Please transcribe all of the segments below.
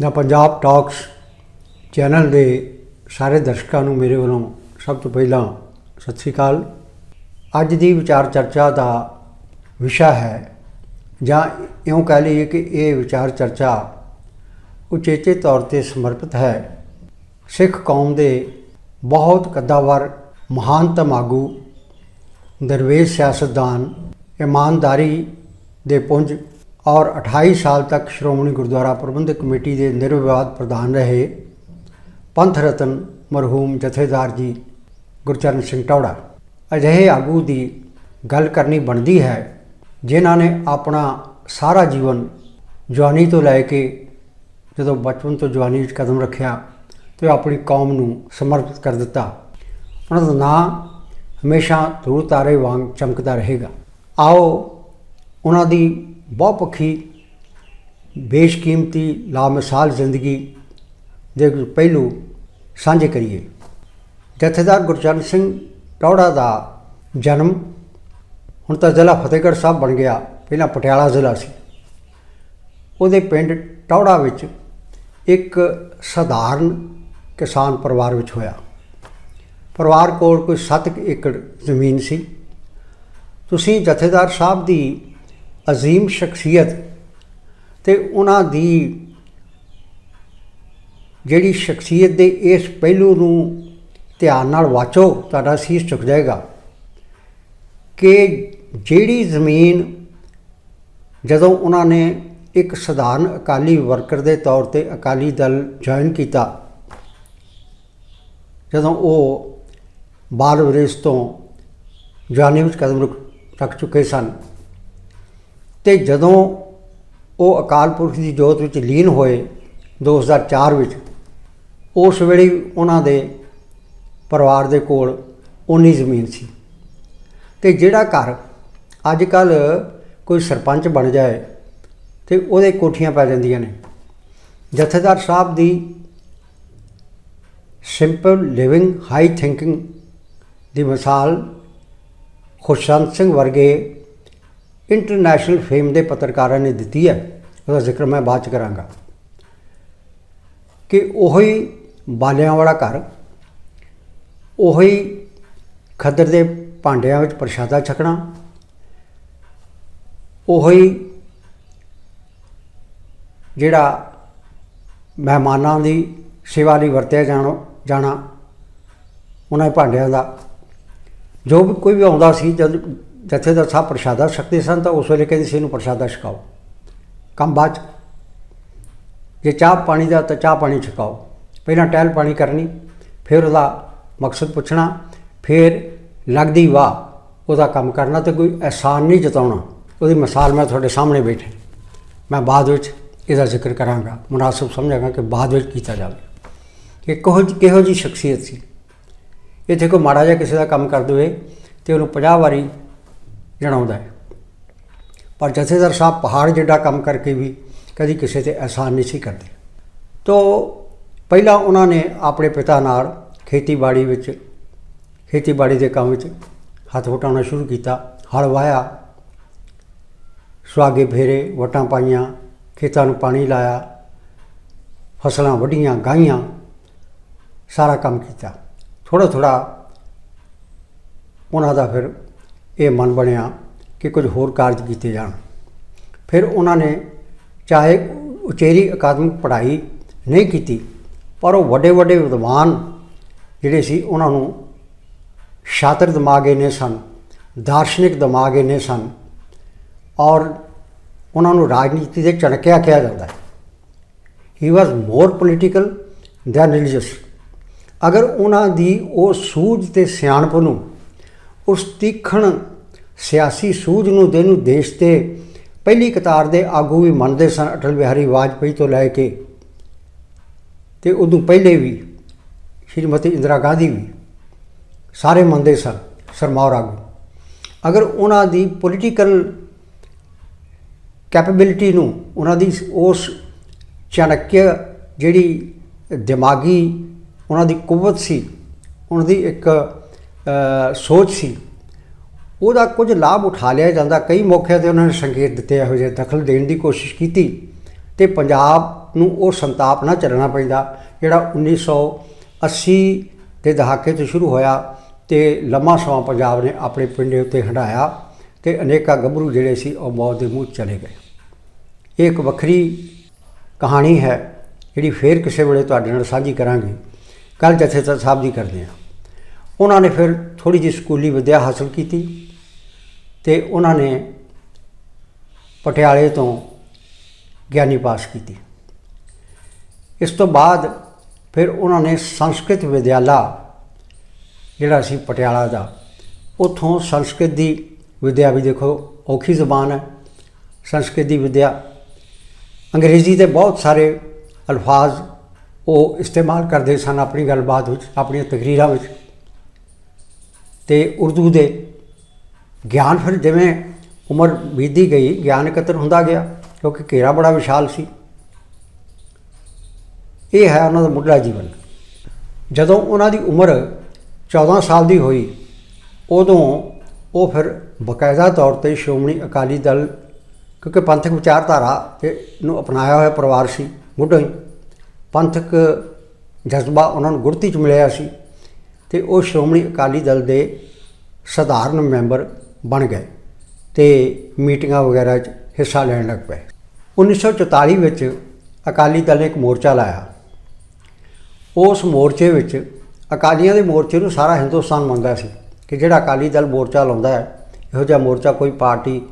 ਦਾ Punjab talks channel ਦੇ ਸਾਰੇ ਦਰਸ਼ਕਾਂ ਨੂੰ ਮੇਰੇ ਵੱਲੋਂ ਸਭ ਤੋਂ ਪਹਿਲਾਂ ਸਤਿ ਸ੍ਰੀ ਅਕਾਲ। ਅੱਜ ਦੀ ਵਿਚਾਰ ਚਰਚਾ ਦਾ ਵਿਸ਼ਾ ਹੈ ਜਾਂ ਇਉਂ ਕਹਿ ਲਈਏ ਕਿ ਇਹ ਵਿਚਾਰ ਚਰਚਾ ਉਚੇਚੇ ਤੌਰ ਤੇ ਸਮਰਪਿਤ ਹੈ। ਸਿੱਖ ਕੌਮ ਦੇ ਬਹੁਤ ਕੱਦਾਵਰ ਮਹਾਨਤਮ ਆਗੂ ਦਰਵੇਸ਼ ਸਿਆਸਤਦਾਨ ਇਮਾਨਦਾਰੀ ਦੇ ਪੁੰਜ ਔਰ 28 ਸਾਲ ਤੱਕ ਸ਼੍ਰੋਮਣੀ ਗੁਰਦੁਆਰਾ ਪ੍ਰਬੰਧਕ ਕਮੇਟੀ ਦੇ ਨਿਰਵਿਵਾਦ ਪ੍ਰਧਾਨ ਰਹੇ ਪੰਥ ਰਤਨ ਮਰਹੂਮ ਜਥੇਦਾਰ ਜੀ ਗੁਰਚਰਨ ਸਿੰਘ ਟੌੜਾ। ਅਜਿਹੇ ਆਗੂ ਦੀ ਗੱਲ ਕਰਨੀ ਬਣਦੀ ਹੈ, ਜਿਨ੍ਹਾਂ ਨੇ ਆਪਣਾ ਸਾਰਾ ਜੀਵਨ ਜਵਾਨੀ ਤੋਂ ਲੈ ਕੇ ਜਦੋਂ ਬਚਪਨ ਤੋਂ ਜਵਾਨੀ ਵਿੱਚ ਕਦਮ ਰੱਖਿਆ ਤੇ ਆਪਣੀ ਕੌਮ ਨੂੰ ਸਮਰਪਿਤ ਕਰ ਦਿੱਤਾ। ਉਹਨਾਂ ਦਾ ਨਾਂ ਹਮੇਸ਼ਾ ਧੂੜ ਤਾਰੇ ਵਾਂਗ ਚਮਕਦਾ ਰਹੇਗਾ। ਆਓ ਉਹਨਾਂ ਦੀ ਬਹੁਪੱਖੀ ਬੇਸ਼ਕੀਮਤੀ, ਲਾਮਿਸਾਲ ਜ਼ਿੰਦਗੀ ਦੇ ਪਹਿਲੂ ਸਾਂਝੇ ਕਰੀਏ। ਜਥੇਦਾਰ ਗੁਰਚਰਨ ਸਿੰਘ ਟੌੜਾ ਦਾ ਜਨਮ ਹੁਣ ਤਾਂ ਜ਼ਿਲ੍ਹਾ ਫਤਿਹਗੜ੍ਹ ਸਾਹਿਬ ਬਣ ਗਿਆ, ਪਹਿਲਾਂ ਪਟਿਆਲਾ ਜ਼ਿਲ੍ਹਾ ਸੀ। ਉਹਦੇ ਪਿੰਡ ਟੌੜਾ ਵਿੱਚ ਇੱਕ ਸਧਾਰਨ ਕਿਸਾਨ ਪਰਿਵਾਰ ਵਿੱਚ ਹੋਇਆ। ਪਰਿਵਾਰ ਕੋਲ ਕੋਈ 7 ਏਕੜ ਜ਼ਮੀਨ ਸੀ। ਤੁਸੀਂ ਜਥੇਦਾਰ ਸਾਹਿਬ ਦੀ ਅਜ਼ੀਮ ਸ਼ਖਸੀਅਤ ਤੇ ਉਹਨਾਂ ਦੀ ਜਿਹੜੀ ਸ਼ਖਸੀਅਤ ਦੇ ਇਸ ਪਹਿਲੂ ਨੂੰ ਧਿਆਨ ਨਾਲ ਵਾਚੋ, ਤੁਹਾਡਾ ਸੀਸ ਝੁਕ ਜਾਏਗਾ ਕਿ ਜਿਹੜੀ ਜ਼ਮੀਨ ਜਦੋਂ ਉਹਨਾਂ ਨੇ ਇੱਕ ਸਧਾਰਨ ਅਕਾਲੀ ਵਰਕਰ ਦੇ ਤੌਰ ਤੇ ਅਕਾਲੀ ਦਲ ਜੁਆਇਨ ਕੀਤਾ, ਜਦੋਂ ਉਹ ਬਾਲ ਵਿਰੇਸ ਤੋਂ ਜਵਾਨੀ ਵਿੱਚ ਕਦਮ ਰੁਕ- ਰੱਖ ਚੁੱਕੇ ਸਨ ਤੇ ਜਦੋਂ ਉਹ ਅਕਾਲ ਪੁਰਖ ਦੀ ਜੋਤ ਵਿੱਚ ਲੀਨ ਹੋਏ 2004 ਵਿੱਚ, ਉਸ ਵੇਲੇ ਉਹਨਾਂ ਦੇ ਪਰਿਵਾਰ ਦੇ ਕੋਲ ਉਨੀ ਜ਼ਮੀਨ ਸੀ। ਤੇ ਜਿਹੜਾ ਘਰ ਅੱਜ ਕੱਲ ਕੋਈ ਸਰਪੰਚ ਬਣ ਜਾਏ ਤੇ ਉਹਦੇ ਕੋਠੀਆਂ ਪੈ ਜਾਂਦੀਆਂ ਨੇ। ਜਥੇਦਾਰ ਸਾਹਿਬ ਦੀ ਸਿੰਪਲ ਲਿਵਿੰਗ ਹਾਈ ਥਿੰਕਿੰਗ ਦੀ ਮਿਸਾਲ ਖੁਸ਼ਵੰਤ ਸਿੰਘ ਵਰਗੇ ਇੰਟਰਨੈਸ਼ਨਲ ਫੇਮ ਦੇ ਪੱਤਰਕਾਰਾਂ ਨੇ ਦਿੱਤੀ ਹੈ। ਉਹਦਾ ਜ਼ਿਕਰ ਮੈਂ ਬਾਅਦ ਚ ਕਰਾਂਗਾ। ਕਿ ਉਹੀ ਬਾਲਿਆਂ ਵਾਲਾ ਘਰ, ਉਹੀ ਖੱਦਰ ਦੇ ਭਾਂਡਿਆਂ ਵਿੱਚ ਪ੍ਰਸ਼ਾਦਾ ਛਕਣਾ, ਉਹੀ ਜਿਹੜਾ ਮਹਿਮਾਨਾਂ ਦੀ ਸੇਵਾ ਲਈ ਵਰਤਿਆ ਜਾਣਾ ਜਾਣਾ, ਉਹਨਾਂ ਭਾਂਡਿਆਂ ਦਾ, ਜੋ ਵੀ ਕੋਈ ਵੀ ਆਉਂਦਾ ਸੀ, ਜਦ ਜਥੇਦਾਰ ਸਾਹਿਬ ਪ੍ਰਸ਼ਾਦਾ ਛਕਦੇ ਸਨ ਤਾਂ ਉਸ ਵੇਲੇ ਕਹਿੰਦੇ ਸੀ ਇਹਨੂੰ ਪ੍ਰਸ਼ਾਦਾ ਛਕਾਓ। ਕੰਮ ਬਾਅਦ 'ਚ। ਜੇ ਚਾਹ ਪਾਣੀ ਦਾ, ਤਾਂ ਚਾਹ ਪਾਣੀ ਛਕਾਓ। ਪਹਿਲਾਂ ਟਹਿਲ ਪਾਣੀ ਕਰਨੀ, ਫਿਰ ਉਹਦਾ ਮਕਸਦ ਪੁੱਛਣਾ, ਫਿਰ ਲੱਗਦੀ ਵਾਹ, ਉਹਦਾ ਕੰਮ ਕਰਨਾ ਤੇ ਕੋਈ ਅਹਿਸਾਨ ਨਹੀਂ ਜਤਾਉਣਾ। ਉਹਦੀ ਮਿਸਾਲ ਮੈਂ ਤੁਹਾਡੇ ਸਾਹਮਣੇ ਬੈਠੇ। ਮੈਂ ਬਾਅਦ ਵਿੱਚ ਇਹਦਾ ਜ਼ਿਕਰ ਕਰਾਂਗਾ। ਮੁਨਾਸਬ ਸਮਝਾਂਗਾ ਕਿ ਬਾਅਦ ਵਿੱਚ ਕੀਤਾ ਜਾਵੇ। ਕਿ ਕਿਹੋ ਜਿਹੀ ਕਿਹੋ ਜੀ ਸ਼ਖਸੀਅਤ ਸੀ? ਇੱਥੇ ਕੋਈ ਮਾੜਾ ਜਿਹਾ ਕਿਸੇ ਦਾ ਕੰਮ ਕਰ ਦੇਵੇ ਤੇ ਉਹਨੂੰ 50 ਵਾਰੀ ਜਣਾਉਂਦਾ ਹੈ। ਪਰ ਜਥੇਦਾਰ ਸਾਹਿਬ ਪਹਾੜ ਜਿੱਡਾ ਕੰਮ ਕਰਕੇ ਵੀ ਕਦੀ ਕਿਸੇ ਤੇ ਅਹਿਸਾਨ ਨਹੀਂ ਸੀ ਕਰਦੇ। ਤੋ ਪਹਿਲਾਂ ਉਹਨਾਂ ਨੇ ਆਪਣੇ ਪਿਤਾ ਨਾਲ ਖੇਤੀਬਾੜੀ ਵਿੱਚ, ਖੇਤੀਬਾੜੀ ਦੇ ਕੰਮ ਵਿੱਚ ਹੱਥ ਵਟਾਉਣਾ ਸ਼ੁਰੂ ਕੀਤਾ। ਹਲ ਵਾਹਿਆ ਸੁਆਗੇ ਫੇਰੇ, ਵਟਾਂ ਪਾਈਆਂ, ਖੇਤਾਂ ਨੂੰ ਪਾਣੀ ਲਾਇਆ, ਫਸਲਾਂ ਵੱਢੀਆਂ ਗਾਈਆਂ ਸਾਰਾ ਕੰਮ ਕੀਤਾ। ਥੋੜਾ ਥੋੜਾ ਉਹਨਾਂ ਦਾ ਫਿਰ ਇਹ ਮਨ ਬਣਿਆ ਕਿ ਕੁਝ ਹੋਰ ਕਾਰਜ ਕੀਤੇ ਜਾਣ। ਫਿਰ ਉਹਨਾਂ ਨੇ ਚਾਹੇ ਉਚੇਰੀ ਅਕਾਦਮਿਕ ਪੜ੍ਹਾਈ ਨਹੀਂ ਕੀਤੀ, ਪਰ ਉਹ ਵੱਡੇ ਵੱਡੇ ਵਿਦਵਾਨ ਜਿਹੜੇ ਸੀ, ਉਹਨਾਂ ਨੂੰ ਸ਼ਾਤਰ ਦਿਮਾਗ ਇਹਨੇ ਸਨ, ਦਾਰਸ਼ਨਿਕ ਦਿਮਾਗ ਇਹਨੇ ਸਨ ਔਰ ਉਹਨਾਂ ਨੂੰ ਰਾਜਨੀਤੀ ਦੇ ਚਣਕਿਆ ਕਿਹਾ ਜਾਂਦਾ ਹੈ। He was more political than religious ਅਗਰ ਉਹਨਾਂ ਦੀ ਉਹ ਸੂਝ ਤੇ ਸਿਆਣਪ ਨੂੰ ਉਸ ਤੀਖਣ ਸਿਆਸੀ ਸੂਝ ਨੂੰ ਦੇ ਨੂੰ ਦੇਸ਼ ਤੇ ਪਹਿਲੀ ਕਤਾਰ ਦੇ ਆਗੂ ਵੀ ਮੰਨਦੇ ਸਨ, ਅਟਲ ਬਿਹਾਰੀ ਵਾਜਪੇਈ ਤੋਂ ਲੈ ਕੇ ਤੇ ਉਦੋਂ ਪਹਿਲੇ ਵੀ ਸ਼੍ਰੀਮਤੀ ਇੰਦਰਾ ਗਾਂਧੀ ਵੀ ਸਾਰੇ ਮੰਨਦੇ ਸਨ, ਸਰਮੌਰ ਆਗੂ। ਅਗਰ ਉਹਨਾਂ ਦੀ ਪੋਲੀਟੀਕਲ ਕੈਪੇਬਿਲਿਟੀ ਨੂੰ, ਉਹਨਾਂ ਦੀ ਉਸ ਚਾਣਕਿਆ ਜਿਹੜੀ ਦਿਮਾਗੀ ਉਹਨਾਂ ਦੀ ਕੁਵਤ ਸੀ, ਉਹਨਾਂ ਦੀ ਇੱਕ ਸੋਚ ਸੀ ਉਹਦਾ ਕੁਝ ਲਾਭ ਉਠਾ ਲਿਆ ਜਾਂਦਾ। ਕਈ ਮੌਕਿਆਂ ਤੇ ਉਹਨਾਂ ਨੇ ਸੰਕੇਤ ਦਿੱਤੇ ਇਹੋ ਜਿਹੇ, ਦਖਲ ਦੇਣ ਦੀ ਕੋਸ਼ਿਸ਼ ਕੀਤੀ ਤੇ ਪੰਜਾਬ ਨੂੰ ਉਹ ਸੰਤਾਪ ਨਾ ਚੱਲਣਾ ਪੈਂਦਾ, ਜਿਹੜਾ 1980 ਦੇ ਦਹਾਕੇ ਤੋਂ ਸ਼ੁਰੂ ਹੋਇਆ ਤੇ ਲੰਮਾ ਸਮਾਂ ਪੰਜਾਬ ਨੇ ਆਪਣੇ ਪਿੰਡੇ ਉੱਤੇ ਹੰਢਾਇਆ ਤੇ ਅਨੇਕਾਂ ਗੱਭਰੂ ਜਿਹੜੇ ਸੀ ਉਹ ਮੌਤ ਦੇ ਮੂੰਹ 'ਚ ਚਲੇ ਗਏ। ਇਹ ਇੱਕ ਵੱਖਰੀ ਕਹਾਣੀ ਹੈ, ਜਿਹੜੀ ਫੇਰ ਕਿਸੇ ਵੇਲੇ ਤੁਹਾਡੇ ਨਾਲ ਸਾਂਝੀ ਕਰਾਂਗੇ। ਕੱਲ ਜਥੇਦਾਰ ਸਾਹਿਬ ਦੀ ਕਰਦੇ ਹਾਂ। ਉਹਨਾਂ ਨੇ ਫਿਰ ਥੋੜੀ ਜਿਹੀ ਸਕੂਲੀ ਵਿੱਦਿਆ ਹਾਸਲ ਕੀਤੀ। ਤੇ ਉਹਨਾਂ ਨੇ ਪਟਿਆਲੇ ਤੋਂ ਗਿਆਨੀ ਪਾਸ ਕੀਤੀ। ਇਸ ਤੋਂ ਬਾਅਦ ਫਿਰ ਉਹਨਾਂ ਨੇ ਸੰਸਕ੍ਰਿਤ ਵਿਦਿਆਲਾ ਜਿਹੜਾ ਸੀ ਪਟਿਆਲਾ ਦਾ, ਉਥੋਂ ਸੰਸਕ੍ਰਿਤ ਦੀ ਵਿਦਿਆ ਵੀ ਦੇਖੋ ਔਖੀ ਜ਼ਬਾਨ ਹੈ। ਸੰਸਕ੍ਰਿਤ ਦੀ ਵਿਦਿਆ, ਅੰਗਰੇਜ਼ੀ ਦੇ ਬਹੁਤ ਸਾਰੇ ਅਲਫਾਜ਼ ਉਹ ਇਸਤੇਮਾਲ ਕਰਦੇ ਸਨ ਆਪਣੀ ਗੱਲਬਾਤ ਵਿੱਚ, ਆਪਣੀਆਂ ਤਕਰੀਰਾਂ ਵਿੱਚ। ਤੇ ਉਰਦੂ ਦੇ ਗਿਆਨ ਫਿਰ ਜਿਵੇਂ ਉਮਰ ਬੀਤਦੀ ਗਈ, ਗਿਆਨ ਇਕੱਤਰ ਹੁੰਦਾ ਗਿਆ, ਕਿਉਂਕਿ ਘੇਰਾ ਬੜਾ ਵਿਸ਼ਾਲ ਸੀ। ਇਹ ਹੈ ਉਹਨਾਂ ਦਾ ਮੁੱਢਲਾ ਜੀਵਨ। ਜਦੋਂ ਉਹਨਾਂ ਦੀ ਉਮਰ 14 ਸਾਲ ਦੀ ਹੋਈ, ਉਦੋਂ ਉਹ ਫਿਰ ਬਕਾਇਦਾ ਤੌਰ ਤੇ ਸ਼੍ਰੋਮਣੀ ਅਕਾਲੀ ਦਲ, ਕਿਉਂਕਿ ਪੰਥਕ ਵਿਚਾਰਧਾਰਾ ਤੇ ਨੂੰ ਅਪਣਾਇਆ ਹੋਇਆ ਪਰਿਵਾਰ ਸੀ, ਮੁੱਢੋਂ ਪੰਥਕ ਜਜ਼ਬਾ ਉਹਨਾਂ ਨੂੰ ਗੁਰਤੀ ਚ ਮਿਲਿਆ ਸੀ ਤੇ ਉਹ ਸ਼੍ਰੋਮਣੀ ਅਕਾਲੀ ਦਲ ਦੇ ਸਧਾਰਨ ਮੈਂਬਰ ਬਣ ਗਏ ਤੇ ਮੀਟਿੰਗਾਂ ਵਗੈਰਾ 'ਚ ਹਿੱਸਾ ਲੈਣ ਲੱਗ ਪਏ। 1944 ਵਿੱਚ ਅਕਾਲੀ ਦਲ ਨੇ ਇੱਕ ਮੋਰਚਾ ਲਾਇਆ। ਉਸ ਮੋਰਚੇ ਵਿੱਚ ਅਕਾਲੀਆਂ ਦੇ ਮੋਰਚੇ ਨੂੰ ਸਾਰਾ ਹਿੰਦੁਸਤਾਨ ਮੰਨਦਾ ਸੀ ਕਿ ਜਿਹੜਾ ਅਕਾਲੀ ਦਲ ਮੋਰਚਾ ਲਾਉਂਦਾ ਹੈ, ਇਹੋ ਜਿਹਾ ਮੋਰਚਾ ਕੋਈ ਪਾਰਟੀ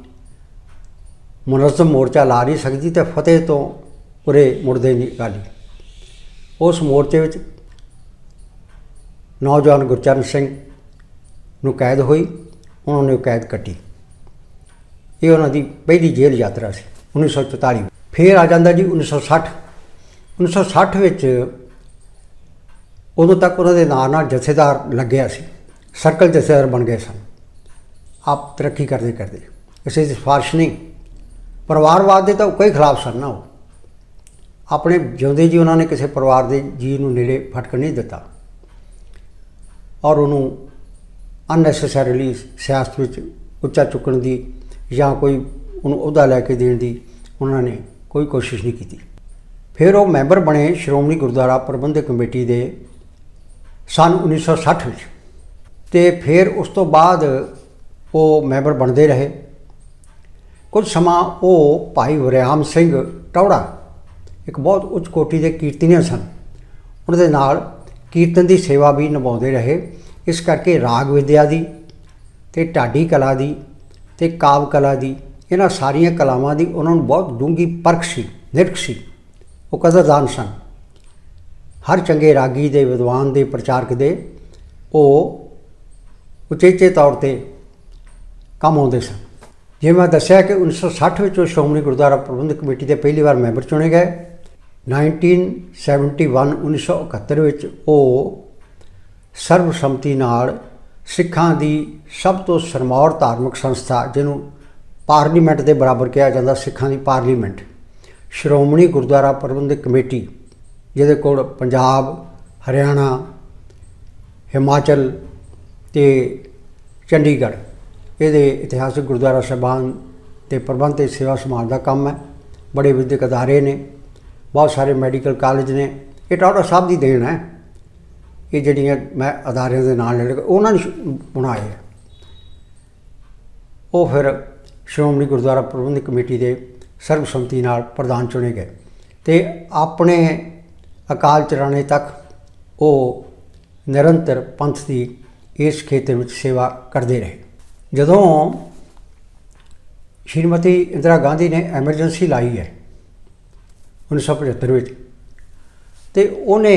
ਮੁਨਜ਼ਮ ਮੋਰਚਾ ਲਾ ਨਹੀਂ ਸਕਦੀ ਤੇ ਫਤਿਹ ਤੋਂ ਉਰੇ ਮੁੜਦੇ ਨਹੀਂ ਅਕਾਲੀ। ਉਸ ਮੋਰਚੇ ਵਿੱਚ ਨੌਜਵਾਨ ਗੁਰਚਰਨ ਸਿੰਘ ਨੂੰ ਕੈਦ ਹੋਈ। ਉਹਨਾਂ ਨੇ ਕੈਦ ਕੱਟੀ। ਇਹ ਉਹਨਾਂ ਦੀ ਪਹਿਲੀ ਜੇਲ੍ਹ ਯਾਤਰਾ ਸੀ 1944 ਫਿਰ ਆ ਜਾਂਦਾ ਜੀ 1960 1960 ਵਿੱਚ ਉਦੋਂ ਤੱਕ ਉਹਨਾਂ ਦੇ ਨਾਂ ਨਾਲ ਜਥੇਦਾਰ ਲੱਗਿਆ ਸੀ। ਸਰਕਲ ਜਥੇਦਾਰ ਬਣ ਗਏ ਸਨ। ਆਪ ਤਰੱਕੀ ਕਰਦੇ ਕਰਦੇ। ਕਿਸੇ ਦੀ ਸਿਫਾਰਿਸ਼ ਨਹੀਂ। ਪਰਿਵਾਰਵਾਦ ਦੇ ਤਾਂ ਕੋਈ ਖਿਲਾਫ ਸਨ ਨਾ ਉਹ। ਆਪਣੇ ਜਿਉਂਦੇ ਜੀ ਉਹਨਾਂ ਨੇ ਕਿਸੇ ਪਰਿਵਾਰ ਦੇ ਜੀ ਨੂੰ ਨੇੜੇ ਫਟਕ ਨਹੀਂ ਦਿੱਤਾ। ਔਰ ਉਹਨੂੰ ਅਨਨੈਸੈਸਰੀਲੀ ਸਿਆਸਤ ਵਿੱਚ ਉੱਚਾ ਚੁੱਕਣ ਦੀ ਜਾਂ ਕੋਈ ਉਹਨੂੰ ਅਹੁਦਾ ਲੈ ਕੇ ਦੇਣ ਦੀ ਉਹਨਾਂ ਨੇ ਕੋਈ ਕੋਸ਼ਿਸ਼ ਨਹੀਂ ਕੀਤੀ। ਫਿਰ ਉਹ ਮੈਂਬਰ ਬਣੇ ਸ਼੍ਰੋਮਣੀ ਗੁਰਦੁਆਰਾ ਪ੍ਰਬੰਧਕ ਕਮੇਟੀ ਦੇ ਸਨ 1960 ਵਿੱਚ। ਤੇ ਫਿਰ ਉਸ ਤੋਂ ਬਾਅਦ ਉਹ ਮੈਂਬਰ ਬਣਦੇ ਰਹੇ। ਕੁਝ ਸਮਾਂ ਉਹ ਭਾਈ ਵਰਿਆਮ ਸਿੰਘ ਟੌੜਾ ਇੱਕ ਬਹੁਤ ਉੱਚ ਕੋਟੀ ਦੇ ਕੀਰਤਨੀਆ ਸਨ। ਉਹਨਾਂ ਦੇ ਨਾਲ ਕੀਰਤਨ ਦੀ ਸੇਵਾ ਵੀ ਨਿਭਾਉਂਦੇ ਰਹੇ। ਇਸ ਕਰਕੇ ਰਾਗ ਵਿਦਿਆ ਦੀ ਤੇ ਢਾਡੀ ਕਲਾ ਦੀ ਤੇ ਕਾਵ ਕਲਾ ਦੀ, ਇਹਨਾਂ ਸਾਰੀਆਂ ਕਲਾਵਾਂ ਦੀ ਉਹਨਾਂ ਨੂੰ ਬਹੁਤ ਡੂੰਗੀ ਪਰਖ ਸੀ, ਨਿਰਖ ਸੀ। ਉਹ ਕਦਰਦਾਨ ਸਨ। ਹਰ ਚੰਗੇ ਰਾਗੀ ਦੇ, ਵਿਦਵਾਨ ਦੇ, ਪ੍ਰਚਾਰਕ ਦੇ ਉਹ ਉਚੇਚੇ ਤੌਰ ਤੇ ਕੰਮ ਆਉਂਦੇ ਸਨ। ਜਿਵੇਂ ਮੈਂ ਦੱਸਿਆ ਕਿ 1960 ਵਿੱਚ ਉਹ ਸ਼੍ਰੋਮਣੀ ਗੁਰਦੁਆਰਾ ਪ੍ਰਬੰਧਕ ਕਮੇਟੀ ਦੇ ਪਹਿਲੀ ਵਾਰ ਮੈਂਬਰ ਚੁਣੇ ਗਏ 1971 1971 ਵਿੱਚ ਉਹ ਸਰਬਸੰਮਤੀ ਨਾਲ ਸਿੱਖਾਂ ਦੀ ਸਭ ਤੋਂ ਸਰਮੌਰ ਧਾਰਮਿਕ ਸੰਸਥਾ, ਜਿਹਨੂੰ ਪਾਰਲੀਮੈਂਟ ਦੇ ਬਰਾਬਰ ਕਿਹਾ ਜਾਂਦਾ, ਸਿੱਖਾਂ ਦੀ ਪਾਰਲੀਮੈਂਟ। ਸ਼੍ਰੋਮਣੀ ਗੁਰਦੁਆਰਾ ਪ੍ਰਬੰਧਕ ਕਮੇਟੀ, ਜਿਹਦੇ ਕੋਲ ਪੰਜਾਬ, ਹਰਿਆਣਾ, ਹਿਮਾਚਲ ਤੇ ਚੰਡੀਗੜ੍ਹ। ਇਹਦੇ ਇਤਿਹਾਸਕ ਗੁਰਦੁਆਰਾ ਸਾਹਿਬਾਨ ਤੇ ਪ੍ਰਬੰਧ ਤੇ ਸੇਵਾ ਸਮਾਜ ਦਾ ਕੰਮ ਹੈ। ਬੜੇ ਵਿਦਿਅਕ ਅਦਾਰੇ ਨੇ, ਬਹੁਤ ਸਾਰੇ ਮੈਡੀਕਲ ਕਾਲਜ ਨੇ। ਇਹ ਟਾਟਾ ਸਾਹਿਬ ਦੀ ਦੇਣ ਹੈ। ਇਹ ਜਿਹੜੀਆਂ ਮੈਂ ਅਦਾਰਿਆਂ ਦੇ ਨਾਲ ਲੈ ਉਹਨਾਂ ਨੇ ਬਣਾਏ ਹੈ ਉਹ ਫਿਰ ਸ਼੍ਰੋਮਣੀ ਗੁਰਦੁਆਰਾ ਪ੍ਰਬੰਧਕ ਕਮੇਟੀ ਦੇ ਸਰਬਸੰਮਤੀ ਨਾਲ ਪ੍ਰਧਾਨ ਚੁਣੇ ਗਏ ਤੇ ਆਪਣੇ ਅਕਾਲ ਚਲਾਣੇ ਤੱਕ ਉਹ ਨਿਰੰਤਰ ਪੰਥ ਦੀ ਇਸ ਖੇਤਰ ਵਿੱਚ ਸੇਵਾ ਕਰਦੇ ਰਹੇ। ਜਦੋਂ ਸ਼੍ਰੀਮਤੀ ਇੰਦਰਾ ਗਾਂਧੀ ਨੇ ਐਮਰਜੈਂਸੀ ਲਾਈ ਹੈ 1975 ਵਿੱਚ, ਤੇ ਉਹਨੇ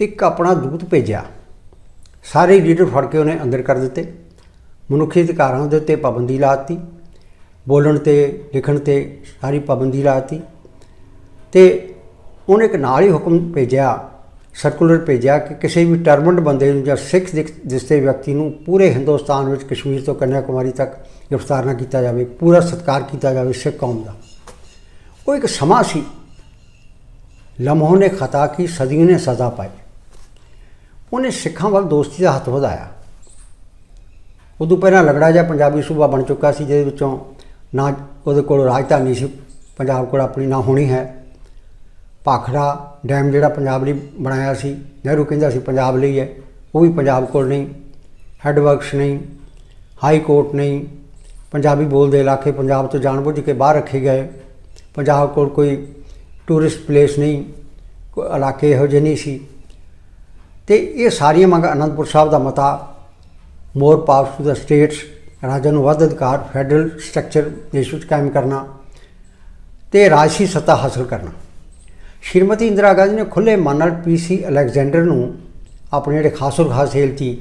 ਇੱਕ ਆਪਣਾ ਦੂਤ ਭੇਜਿਆ। ਸਾਰੇ ਲੀਡਰ ਫੜ ਕੇ ਉਹਨੇ ਅੰਦਰ ਕਰ ਦਿੱਤੇ। ਮਨੁੱਖੀ ਅਧਿਕਾਰਾਂ ਦੇ ਉੱਤੇ ਪਾਬੰਦੀ ਲਾਤੀ ਬੋਲਣ ਤੇ ਲਿਖਣ ਤੇ ਸਾਰੀ ਪਾਬੰਦੀ ਲਾਤੀ ਤੇ ਉਹਨੇ ਇੱਕ ਨਾਲ ਹੀ ਹੁਕਮ ਭੇਜਿਆ, ਸਰਕੂਲਰ ਭੇਜਿਆ ਕਿ ਕਿਸੇ ਵੀ ਟਰਮਨਡ ਬੰਦੇ ਨੂੰ ਜਾਂ ਸਿੱਖ ਦਿਸ਼ਤੇ ਵਿਅਕਤੀ ਨੂੰ ਪੂਰੇ ਹਿੰਦੁਸਤਾਨ ਵਿੱਚ ਕਸ਼ਮੀਰ ਤੋਂ ਕੰਨਿਆ ਕੁਮਾਰੀ ਤੱਕ ਗ੍ਰਿਫਤਾਰ ਨਾ ਕੀਤਾ ਜਾਵੇ, ਪੂਰਾ ਸਤਿਕਾਰ ਕੀਤਾ ਜਾਵੇ ਸਿੱਖ ਕੌਮ ਦਾ। ਉਹ ਇੱਕ ਸਮਾਂ ਸੀ। ਲਮਹੋਂ ਨੇ ਖਤਾ ਕੀ, ਸਦੀਆਂ ਨੇ ਸਜ਼ਾ ਪਾਈ। ਉਹਨੇ ਸਿੱਖਾਂ ਵੱਲ ਦੋਸਤੀ ਦਾ ਹੱਥ ਵਧਾਇਆ। ਉਦੋਂ ਪਹਿਲਾਂ ਲਗੜਾ ਜਿਹਾ ਪੰਜਾਬੀ ਸੂਬਾ ਬਣ ਚੁੱਕਾ ਸੀ, ਜਿਹਦੇ ਵਿੱਚੋਂ ਨਾ ਉਹਦੇ ਕੋਲ ਰਾਜਧਾਨੀ ਸੀ, ਪੰਜਾਬ ਕੋਲ ਆਪਣੀ ਨਾ ਹੋਣੀ ਹੈ। ਭਾਖੜਾ ਡੈਮ ਜਿਹੜਾ ਪੰਜਾਬ ਲਈ ਬਣਾਇਆ ਸੀ, ਨਹਿਰੂ ਕਹਿੰਦਾ ਸੀ ਪੰਜਾਬ ਲਈ ਹੈ, ਉਹ ਵੀ ਪੰਜਾਬ ਕੋਲ ਨਹੀਂ ਹੈੱਡਵਰਕਸ ਨਹੀਂ, ਹਾਈ ਕੋਰਟ ਨਹੀਂ, ਪੰਜਾਬੀ ਬੋਲਦੇ ਇਲਾਕੇ ਪੰਜਾਬ ਤੋਂ ਜਾਣਬੁੱਝ ਕੇ ਬਾਹਰ ਰੱਖੇ ਗਏ। ਪੰਜਾਬ ਕੋਲ ਕੋਈ ਟੂਰਿਸਟ ਪਲੇਸ ਨਹੀਂ, ਕੋਈ ਇਲਾਕੇ ਇਹੋ ਜਿਹੇ ਨਹੀਂ ਸੀ। ਤੇ ਇਹ ਸਾਰੀਆਂ ਮੰਗਾਂ ਅਨੰਦਪੁਰ ਸਾਹਿਬ ਦਾ ਮਤਾ, more powers to the states, ਰਾਜਾਂ ਨੂੰ ਵੱਧ ਅਧਿਕਾਰ, ਫੈਡਰਲ ਸਟਰਕਚਰ ਦੇਸ਼ ਵਿੱਚ ਕਾਇਮ ਕਰਨਾ ਤੇ ਰਾਜਸੀ ਸੱਤਾ ਹਾਸਲ ਕਰਨਾ। ਸ਼੍ਰੀਮਤੀ ਇੰਦਰਾ ਗਾਂਧੀ ਨੇ ਖੁੱਲੇ ਮਨ ਨਾਲ ਪੀਸੀ ਅਲੈਗਜ਼ੈਂਡਰ ਨੂੰ ਆਪਣੇ ਜਿਹੜੇ ਖਾਸੋ ਖਾਸ ਹੇਲਤੀ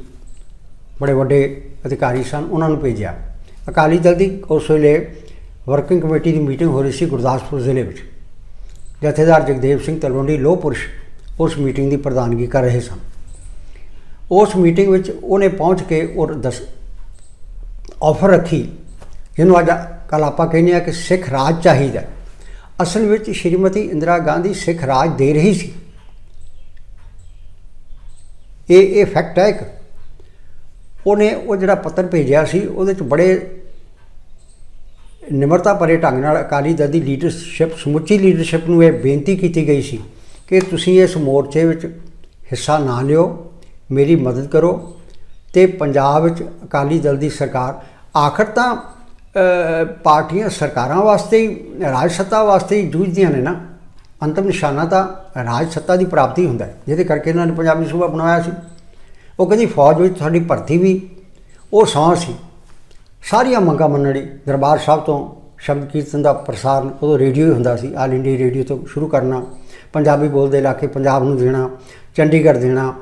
ਬੜੇ ਵੱਡੇ ਅਧਿਕਾਰੀ ਸਨ, ਉਹਨਾਂ ਨੂੰ ਭੇਜਿਆ। ਅਕਾਲੀ ਦਲ ਦੀ ਉਸ ਵੇਲੇ ਵਰਕਿੰਗ ਕਮੇਟੀ ਦੀ ਮੀਟਿੰਗ ਹੋ ਰਹੀ ਸੀ ਗੁਰਦਾਸਪੁਰ ਜ਼ਿਲ੍ਹੇ ਵਿੱਚ। ਜਥੇਦਾਰ ਜਗਦੇਵ ਸਿੰਘ ਤਲਵੰਡੀ ਲੋਹਪੁਰਸ਼ ਉਸ ਮੀਟਿੰਗ ਦੀ ਪ੍ਰਧਾਨਗੀ ਕਰ ਰਹੇ ਸਨ। ਉਸ ਮੀਟਿੰਗ ਵਿੱਚ ਉਹਨੇ ਪਹੁੰਚ ਕੇ ਉਹ ਦੱਸ ਆਫਰ ਰੱਖੀ। ਜਿਹਨੂੰ ਅੱਜ ਕੱਲ ਆਪਾਂ ਕਹਿੰਦੇ ਆ ਕਿ ਸਿੱਖ ਰਾਜ ਚਾਹੀਦਾ। ਅਸਲ ਵਿੱਚ ਸ਼੍ਰੀਮਤੀ ਇੰਦਰਾ ਗਾਂਧੀ ਸਿੱਖ ਰਾਜ ਦੇ ਰਹੀ ਸੀ। ਇਹ ਇਹ ਫੈਕਟ ਹੈ ਇੱਕ। ਉਹਨੇ ਉਹ ਜਿਹੜਾ ਪੱਤਰ ਭੇਜਿਆ ਸੀ, ਉਹਦੇ ਚ ਬੜੇ ਨਿਮਰਤਾ ਭਰੇ ਢੰਗ ਨਾਲ ਅਕਾਲੀ ਦਲ ਦੀ ਲੀਡਰਸ਼ਿਪ ਸਮੁੱਚੀ ਲੀਡਰਸ਼ਿਪ ਨੂੰ ਇਹ ਬੇਨਤੀ ਕੀਤੀ ਗਈ ਸੀ ਕਿ ਤੁਸੀਂ ਇਸ ਮੋਰਚੇ ਵਿੱਚ ਹਿੱਸਾ ਨਾ ਲਿਓ। ਮੇਰੀ ਮਦਦ ਕਰੋ। ਤੇ ਪੰਜਾਬ ਵਿੱਚ ਅਕਾਲੀ ਦਲ ਦੀ ਸਰਕਾਰ, ਆਖਰ ਤਾਂ ਪਾਰਟੀਆਂ ਸਰਕਾਰਾਂ ਵਾਸਤੇ ਹੀ, ਰਾਜ ਸੱਤਾ ਵਾਸਤੇ ਹੀ ਜੂਝਦੀਆਂ ਨੇ ਨਾ। ਅੰਤਮ ਨਿਸ਼ਾਨਾ ਤਾਂ ਰਾਜ ਸੱਤਾ ਦੀ ਪ੍ਰਾਪਤੀ ਹੁੰਦਾ ਹੈ, ਜਿਹਦੇ ਕਰਕੇ ਇਹਨਾਂ ਨੇ ਪੰਜਾਬੀ ਸੂਬਾ ਬਣਾਇਆ ਸੀ। ਉਹ ਕਹਿੰਦੀ ਫੌਜ ਵਿੱਚ ਸਾਡੀ ਭਰਤੀ ਵੀ, ਉਹ ਸੌਂ ਸੀ। ਸਾਰੀਆਂ ਮੰਗਾਂ ਮੰਨਣੀ ਦਰਬਾਰ ਸਾਹਿਬ ਤੋਂ ਸ਼ਬਦ ਕੀਰਤਨ ਦਾ ਪ੍ਰਸਾਰਣ ਉਦੋਂ ਰੇਡੀਓ ਹੀ ਹੁੰਦਾ ਸੀ। ਆਲ ਇੰਡੀਆ ਰੇਡੀਓ ਤੋਂ ਸ਼ੁਰੂ ਕਰਨਾ, ਪੰਜਾਬੀ ਬੋਲਦੇ ਇਲਾਕੇ ਪੰਜਾਬ ਨੂੰ ਦੇਣਾ, ਚੰਡੀਗੜ੍ਹ ਦੇਣਾ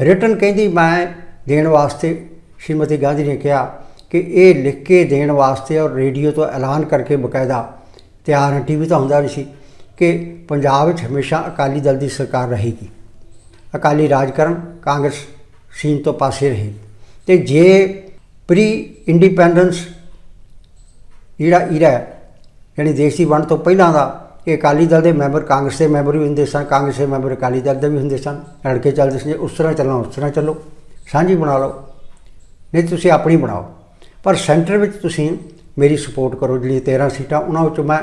ਰਿਟਨ ਕਹਿੰਦੀ, ਮੈਂ ਦੇਣ ਵਾਸਤੇ, ਸ਼੍ਰੀਮਤੀ ਗਾਂਧੀ ਨੇ ਕਿਹਾ, ਕਿ ਇਹ ਲਿਖ ਕੇ ਦੇਣ ਵਾਸਤੇ ਔਰ ਰੇਡੀਓ ਤੋਂ ਐਲਾਨ ਕਰਕੇ ਬਕਾਇਦਾ ਤਿਆਰ ਹੈ। ਟੀਵੀ ਤਾਂ ਹੁੰਦਾ ਵੀ ਸੀ ਕਿ ਪੰਜਾਬ ਵਿੱਚ ਹਮੇਸ਼ਾ ਅਕਾਲੀ ਦਲ ਦੀ ਸਰਕਾਰ ਰਹੇਗੀ। ਅਕਾਲੀ ਰਾਜ ਕਰਨ ਕਾਂਗਰਸ ਸੀਨ ਤੋਂ ਪਾਸੇ ਰਹੇ। ਤੇ ਜੇ ਪ੍ਰੀ ਇੰਡੀਪੈਂਡੈਂਸ ਜਿਹੜਾ ਈਰਾ ਯਾਨੀ ਦੇਸ਼ ਦੀ ਵੰਡ ਤੋਂ ਪਹਿਲਾਂ ਦਾ ਇਹ ਅਕਾਲੀ ਦਲ ਦੇ ਮੈਂਬਰ ਕਾਂਗਰਸ ਦੇ ਮੈਂਬਰ ਵੀ ਹੁੰਦੇ ਸਨ, ਕਾਂਗਰਸ ਦੇ ਮੈਂਬਰ ਅਕਾਲੀ ਦਲ ਦੇ ਵੀ ਹੁੰਦੇ ਸਨ। ਲੜ ਕੇ ਚੱਲਦੇ ਸੀ ਜੇ ਉਸ ਤਰ੍ਹਾਂ ਚੱਲਣਾ, ਉਸ ਤਰ੍ਹਾਂ ਚੱਲੋ। ਸਾਂਝੀ ਬਣਾ ਲਓ। ਨਹੀਂ ਤੁਸੀਂ ਆਪਣੀ ਬਣਾਓ। ਪਰ ਸੈਂਟਰ ਵਿੱਚ ਤੁਸੀਂ ਮੇਰੀ ਸਪੋਰਟ ਕਰੋ ਜਿਹੜੀ 13 ਸੀਟਾਂ, ਉਹਨਾਂ ਵਿੱਚੋਂ ਮੈਂ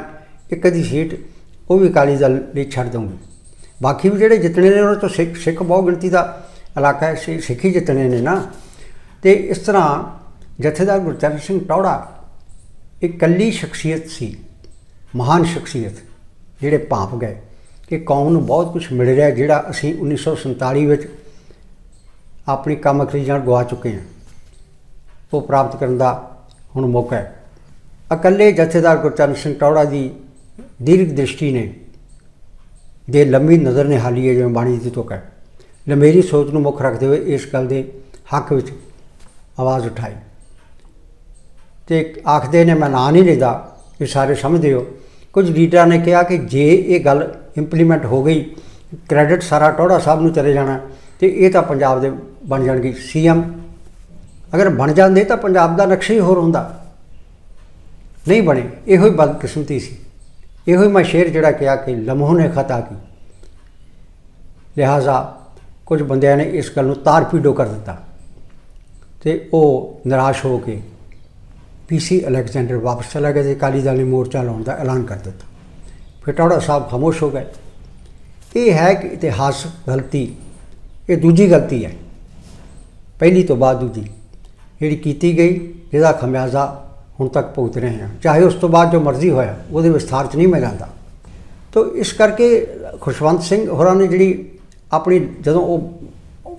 ਇੱਕ ਦੀ ਸੀਟ ਉਹ ਵੀ ਅਕਾਲੀ ਦਲ ਲਈ ਛੱਡ ਦਊਂਗੀ। ਬਾਕੀ ਵੀ ਜਿਹੜੇ ਜਿੱਤਣੇ ਨੇ, ਉਹਨਾਂ ਤੋਂ ਸਿੱਖ ਸਿੱਖ ਬਹੁ ਗਿਣਤੀ ਦਾ ਇਲਾਕਾ ਹੈ, ਸਿ- ਸਿੱਖ ਹੀ ਜਿੱਤਣੇ ਨੇ ਨਾ। ਤੇ ਇਸ ਤਰ੍ਹਾਂ ਜਥੇਦਾਰ ਗੁਰਚਰਨ ਸਿੰਘ ਟੌੜਾ ਇੱਕ ਇਕੱਲੀ ਸ਼ਖਸੀਅਤ ਸੀ, ਮਹਾਨ ਸ਼ਖਸੀਅਤ। ਜਿਹੜੇ ਭਾਂਪ ਗਏ ਕਿ ਕੌਮ ਨੂੰ ਬਹੁਤ ਕੁਝ ਮਿਲ ਰਿਹਾ ਜਿਹੜਾ ਅਸੀਂ 1947 ਵਿੱਚ ਆਪਣੀ ਕਾਮਕਰੀ ਨਾਲ ਗਵਾ ਚੁੱਕੇ ਹਾਂ। ਉਹ ਪ੍ਰਾਪਤ ਕਰਨ ਦਾ ਹੁਣ ਮੌਕਾ ਹੈ। ਇਕੱਲੇ ਜਥੇਦਾਰ ਗੁਰਚਰਨ ਸਿੰਘ ਟੌੜਾ ਦੀ ਦੀਰਘ ਦ੍ਰਿਸ਼ਟੀ ਨੇ ਦੇ ਲੰਮੀ ਨਜ਼ਰ ਨੇ ਹਾਲੀ ਹੈ, ਜਿਵੇਂ ਬਾਣੀ ਦੀ ਤੁਕ ਹੈ। ਲੰਮੇਰੀ ਸੋਚ ਨੂੰ ਮੁੱਖ ਰੱਖਦੇ ਹੋਏ ਇਸ ਗੱਲ ਦੇ ਹੱਕ ਵਿੱਚ ਆਵਾਜ਼ ਉਠਾਈ। ਤੇ ਆਖਦੇ ਨੇ, ਮੈਂ ਨਾਂ ਨਹੀਂ ਲੈਂਦਾ, ਇਹ ਸਾਰੇ ਸਮਝਦੇ ਹੋ। ਕੁਝ ਲੀਡਰਾਂ ਨੇ ਕਿਹਾ ਕਿ ਜੇ ਇਹ ਗੱਲ ਇੰਪਲੀਮੈਂਟ ਹੋ ਗਈ ਕ੍ਰੈਡਿਟ ਸਾਰਾ ਟੋੜਾ ਸਾਹਿਬ ਨੂੰ ਚਲੇ ਜਾਣਾ, ਤੇ ਇਹ ਤਾਂ ਪੰਜਾਬ ਦੇ ਬਣ ਜਾਣਗੇ। ਸੀਐਮ ਅਗਰ ਬਣ ਜਾਂਦੇ ਤਾਂ ਪੰਜਾਬ ਦਾ ਨਕਸ਼ਾ ਹੀ ਹੋਰ ਹੁੰਦਾ। ਨਹੀਂ ਬਣੇ, ਇਹੋ ਹੀ ਬਦਕਿਸਮਤੀ ਸੀ। ਇਹੋ ਹੀ ਮੈਂ ਸ਼ੇਰ ਜਿਹੜਾ ਕਿਹਾ ਕਿ ਲਮਹੋਂ ਨੇ ਖਤਾ ਕੀ। ਲਿਹਾਜ਼ਾ ਕੁਝ ਬੰਦਿਆਂ ਨੇ ਇਸ ਗੱਲ ਨੂੰ ਤਾਰ ਪੀਡੋ ਕਰ ਦਿੱਤਾ। ਤੇ ਉਹ ਨਿਰਾਸ਼ ਹੋ ਕੇ ਪੀਸੀ ਅਲੈਗਜ਼ੈਂਡਰ ਵਾਪਸ ਚਲਾ ਗਿਆ ਤੇ ਅਕਾਲੀ ਦਲ ਨੇ ਮੋਰਚਾ ਲਾਉਣ ਦਾ ਐਲਾਨ ਕਰ ਦਿੱਤਾ। ਫਿਰ ਟੌੜਾ ਸਾਹਿਬ ਖਾਮੋਸ਼ ਹੋ ਗਏ। ਇਹ ਹੈ ਕਿ ਇਤਿਹਾਸਕ ਗਲਤੀ, ਇਹ ਦੂਜੀ ਗਲਤੀ ਹੈ। ਪਹਿਲੀ ਤੋਂ ਬਾਅਦ ਦੂਜੀ, ਜਿਹੜੀ ਕੀਤੀ ਗਈ, ਜਿਹਦਾ ਖਮਿਆਜ਼ਾ ਹੁਣ ਤੱਕ ਭੁਗਤ ਰਹੇ ਹਾਂ। ਚਾਹੇ ਉਸ ਤੋਂ ਬਾਅਦ ਜੋ ਮਰਜ਼ੀ ਹੋਇਆ, ਉਹਦੇ ਵਿਸਥਾਰ 'ਚ ਨਹੀਂ ਮੈਂ ਜਾਂਦਾ। ਤੋ ਇਸ ਕਰਕੇ ਖੁਸ਼ਵੰਤ ਸਿੰਘ ਹੋਰਾਂ ਨੇ ਜਿਹੜੀ ਆਪਣੀ ਜਦੋਂ ਉਹ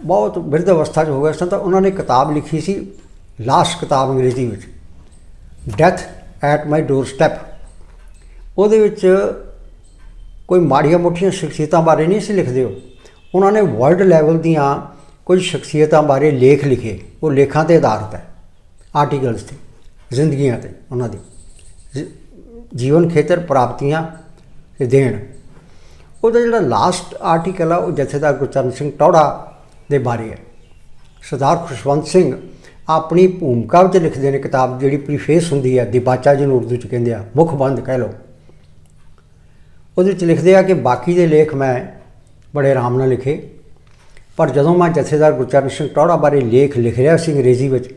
ਬਹੁਤ ਬਿਰਧ ਅਵਸਥਾ 'ਚ ਹੋ ਗਏ ਸਨ ਤਾਂ ਉਹਨਾਂ ਨੇ ਕਿਤਾਬ ਲਿਖੀ ਸੀ, ਲਾਸਟ ਕਿਤਾਬ ਅੰਗਰੇਜ਼ੀ ਵਿੱਚ। Death at my doorstep ਉਹਦੇ ਵਿੱਚ ਕੋਈ ਮਾੜੀਆਂ ਮੋਟੀਆਂ ਸ਼ਖਸੀਅਤਾਂ ਬਾਰੇ ਨਹੀਂ ਸੀ ਲਿਖਦੇ ਹੋ ਉਹਨਾਂ ਨੇ ਵਰਲਡ ਲੈਵਲ ਦੀਆਂ ਕੁਝ ਸ਼ਖਸੀਅਤਾਂ ਬਾਰੇ ਲੇਖ ਲਿਖੇ। ਉਹ ਲੇਖਾਂ ਤੇ ਆਧਾਰਿਤ ਹੈ ਆਰਟੀਕਲਸ ਤੇ, ਜ਼ਿੰਦਗੀਆਂ ਤੇ, ਉਹਨਾਂ ਦੀ। ਜੀਵਨ ਖੇਤਰ, ਪ੍ਰਾਪਤੀਆਂ ਤੇ ਦੇਣ। ਉਹਦਾ ਜਿਹੜਾ ਲਾਸਟ ਆਰਟੀਕਲ ਆ, ਉਹ ਜਥੇਦਾਰ ਗੁਰਚਰਨ ਸਿੰਘ ਟੌੜਾ ਦੇ ਬਾਰੇ ਹੈ। ਸਰਦਾਰ ਖੁਸ਼ਵੰਤ ਸਿੰਘ ਆਪਣੀ ਭੂਮਿਕਾ ਵਿੱਚ ਲਿਖਦੇ ਨੇ ਕਿਤਾਬ ਜਿਹੜੀ ਪ੍ਰੀਫੇਸ ਹੁੰਦੀ ਹੈ ਦਿਬਾਚਾ ਜਿਹਨੂੰ ਉਰਦੂ ਚ ਕਹਿੰਦੇ ਆ, ਮੁੱਖ ਬੰਦ ਕਹਿ ਲਓ। ਉਹਦੇ ਵਿੱਚ ਲਿਖਦੇ ਆ ਕਿ ਬਾਕੀ ਦੇ ਲੇਖ ਮੈਂ ਬੜੇ ਆਰਾਮ ਨਾਲ ਲਿਖੇ, ਪਰ ਜਦੋਂ ਮੈਂ ਜਥੇਦਾਰ ਗੁਰਚਰਨ ਸਿੰਘ ਟੌੜਾ ਬਾਰੇ ਲੇਖ ਲਿਖ ਰਿਹਾ ਸੀ ਅੰਗਰੇਜ਼ੀ ਵਿੱਚ,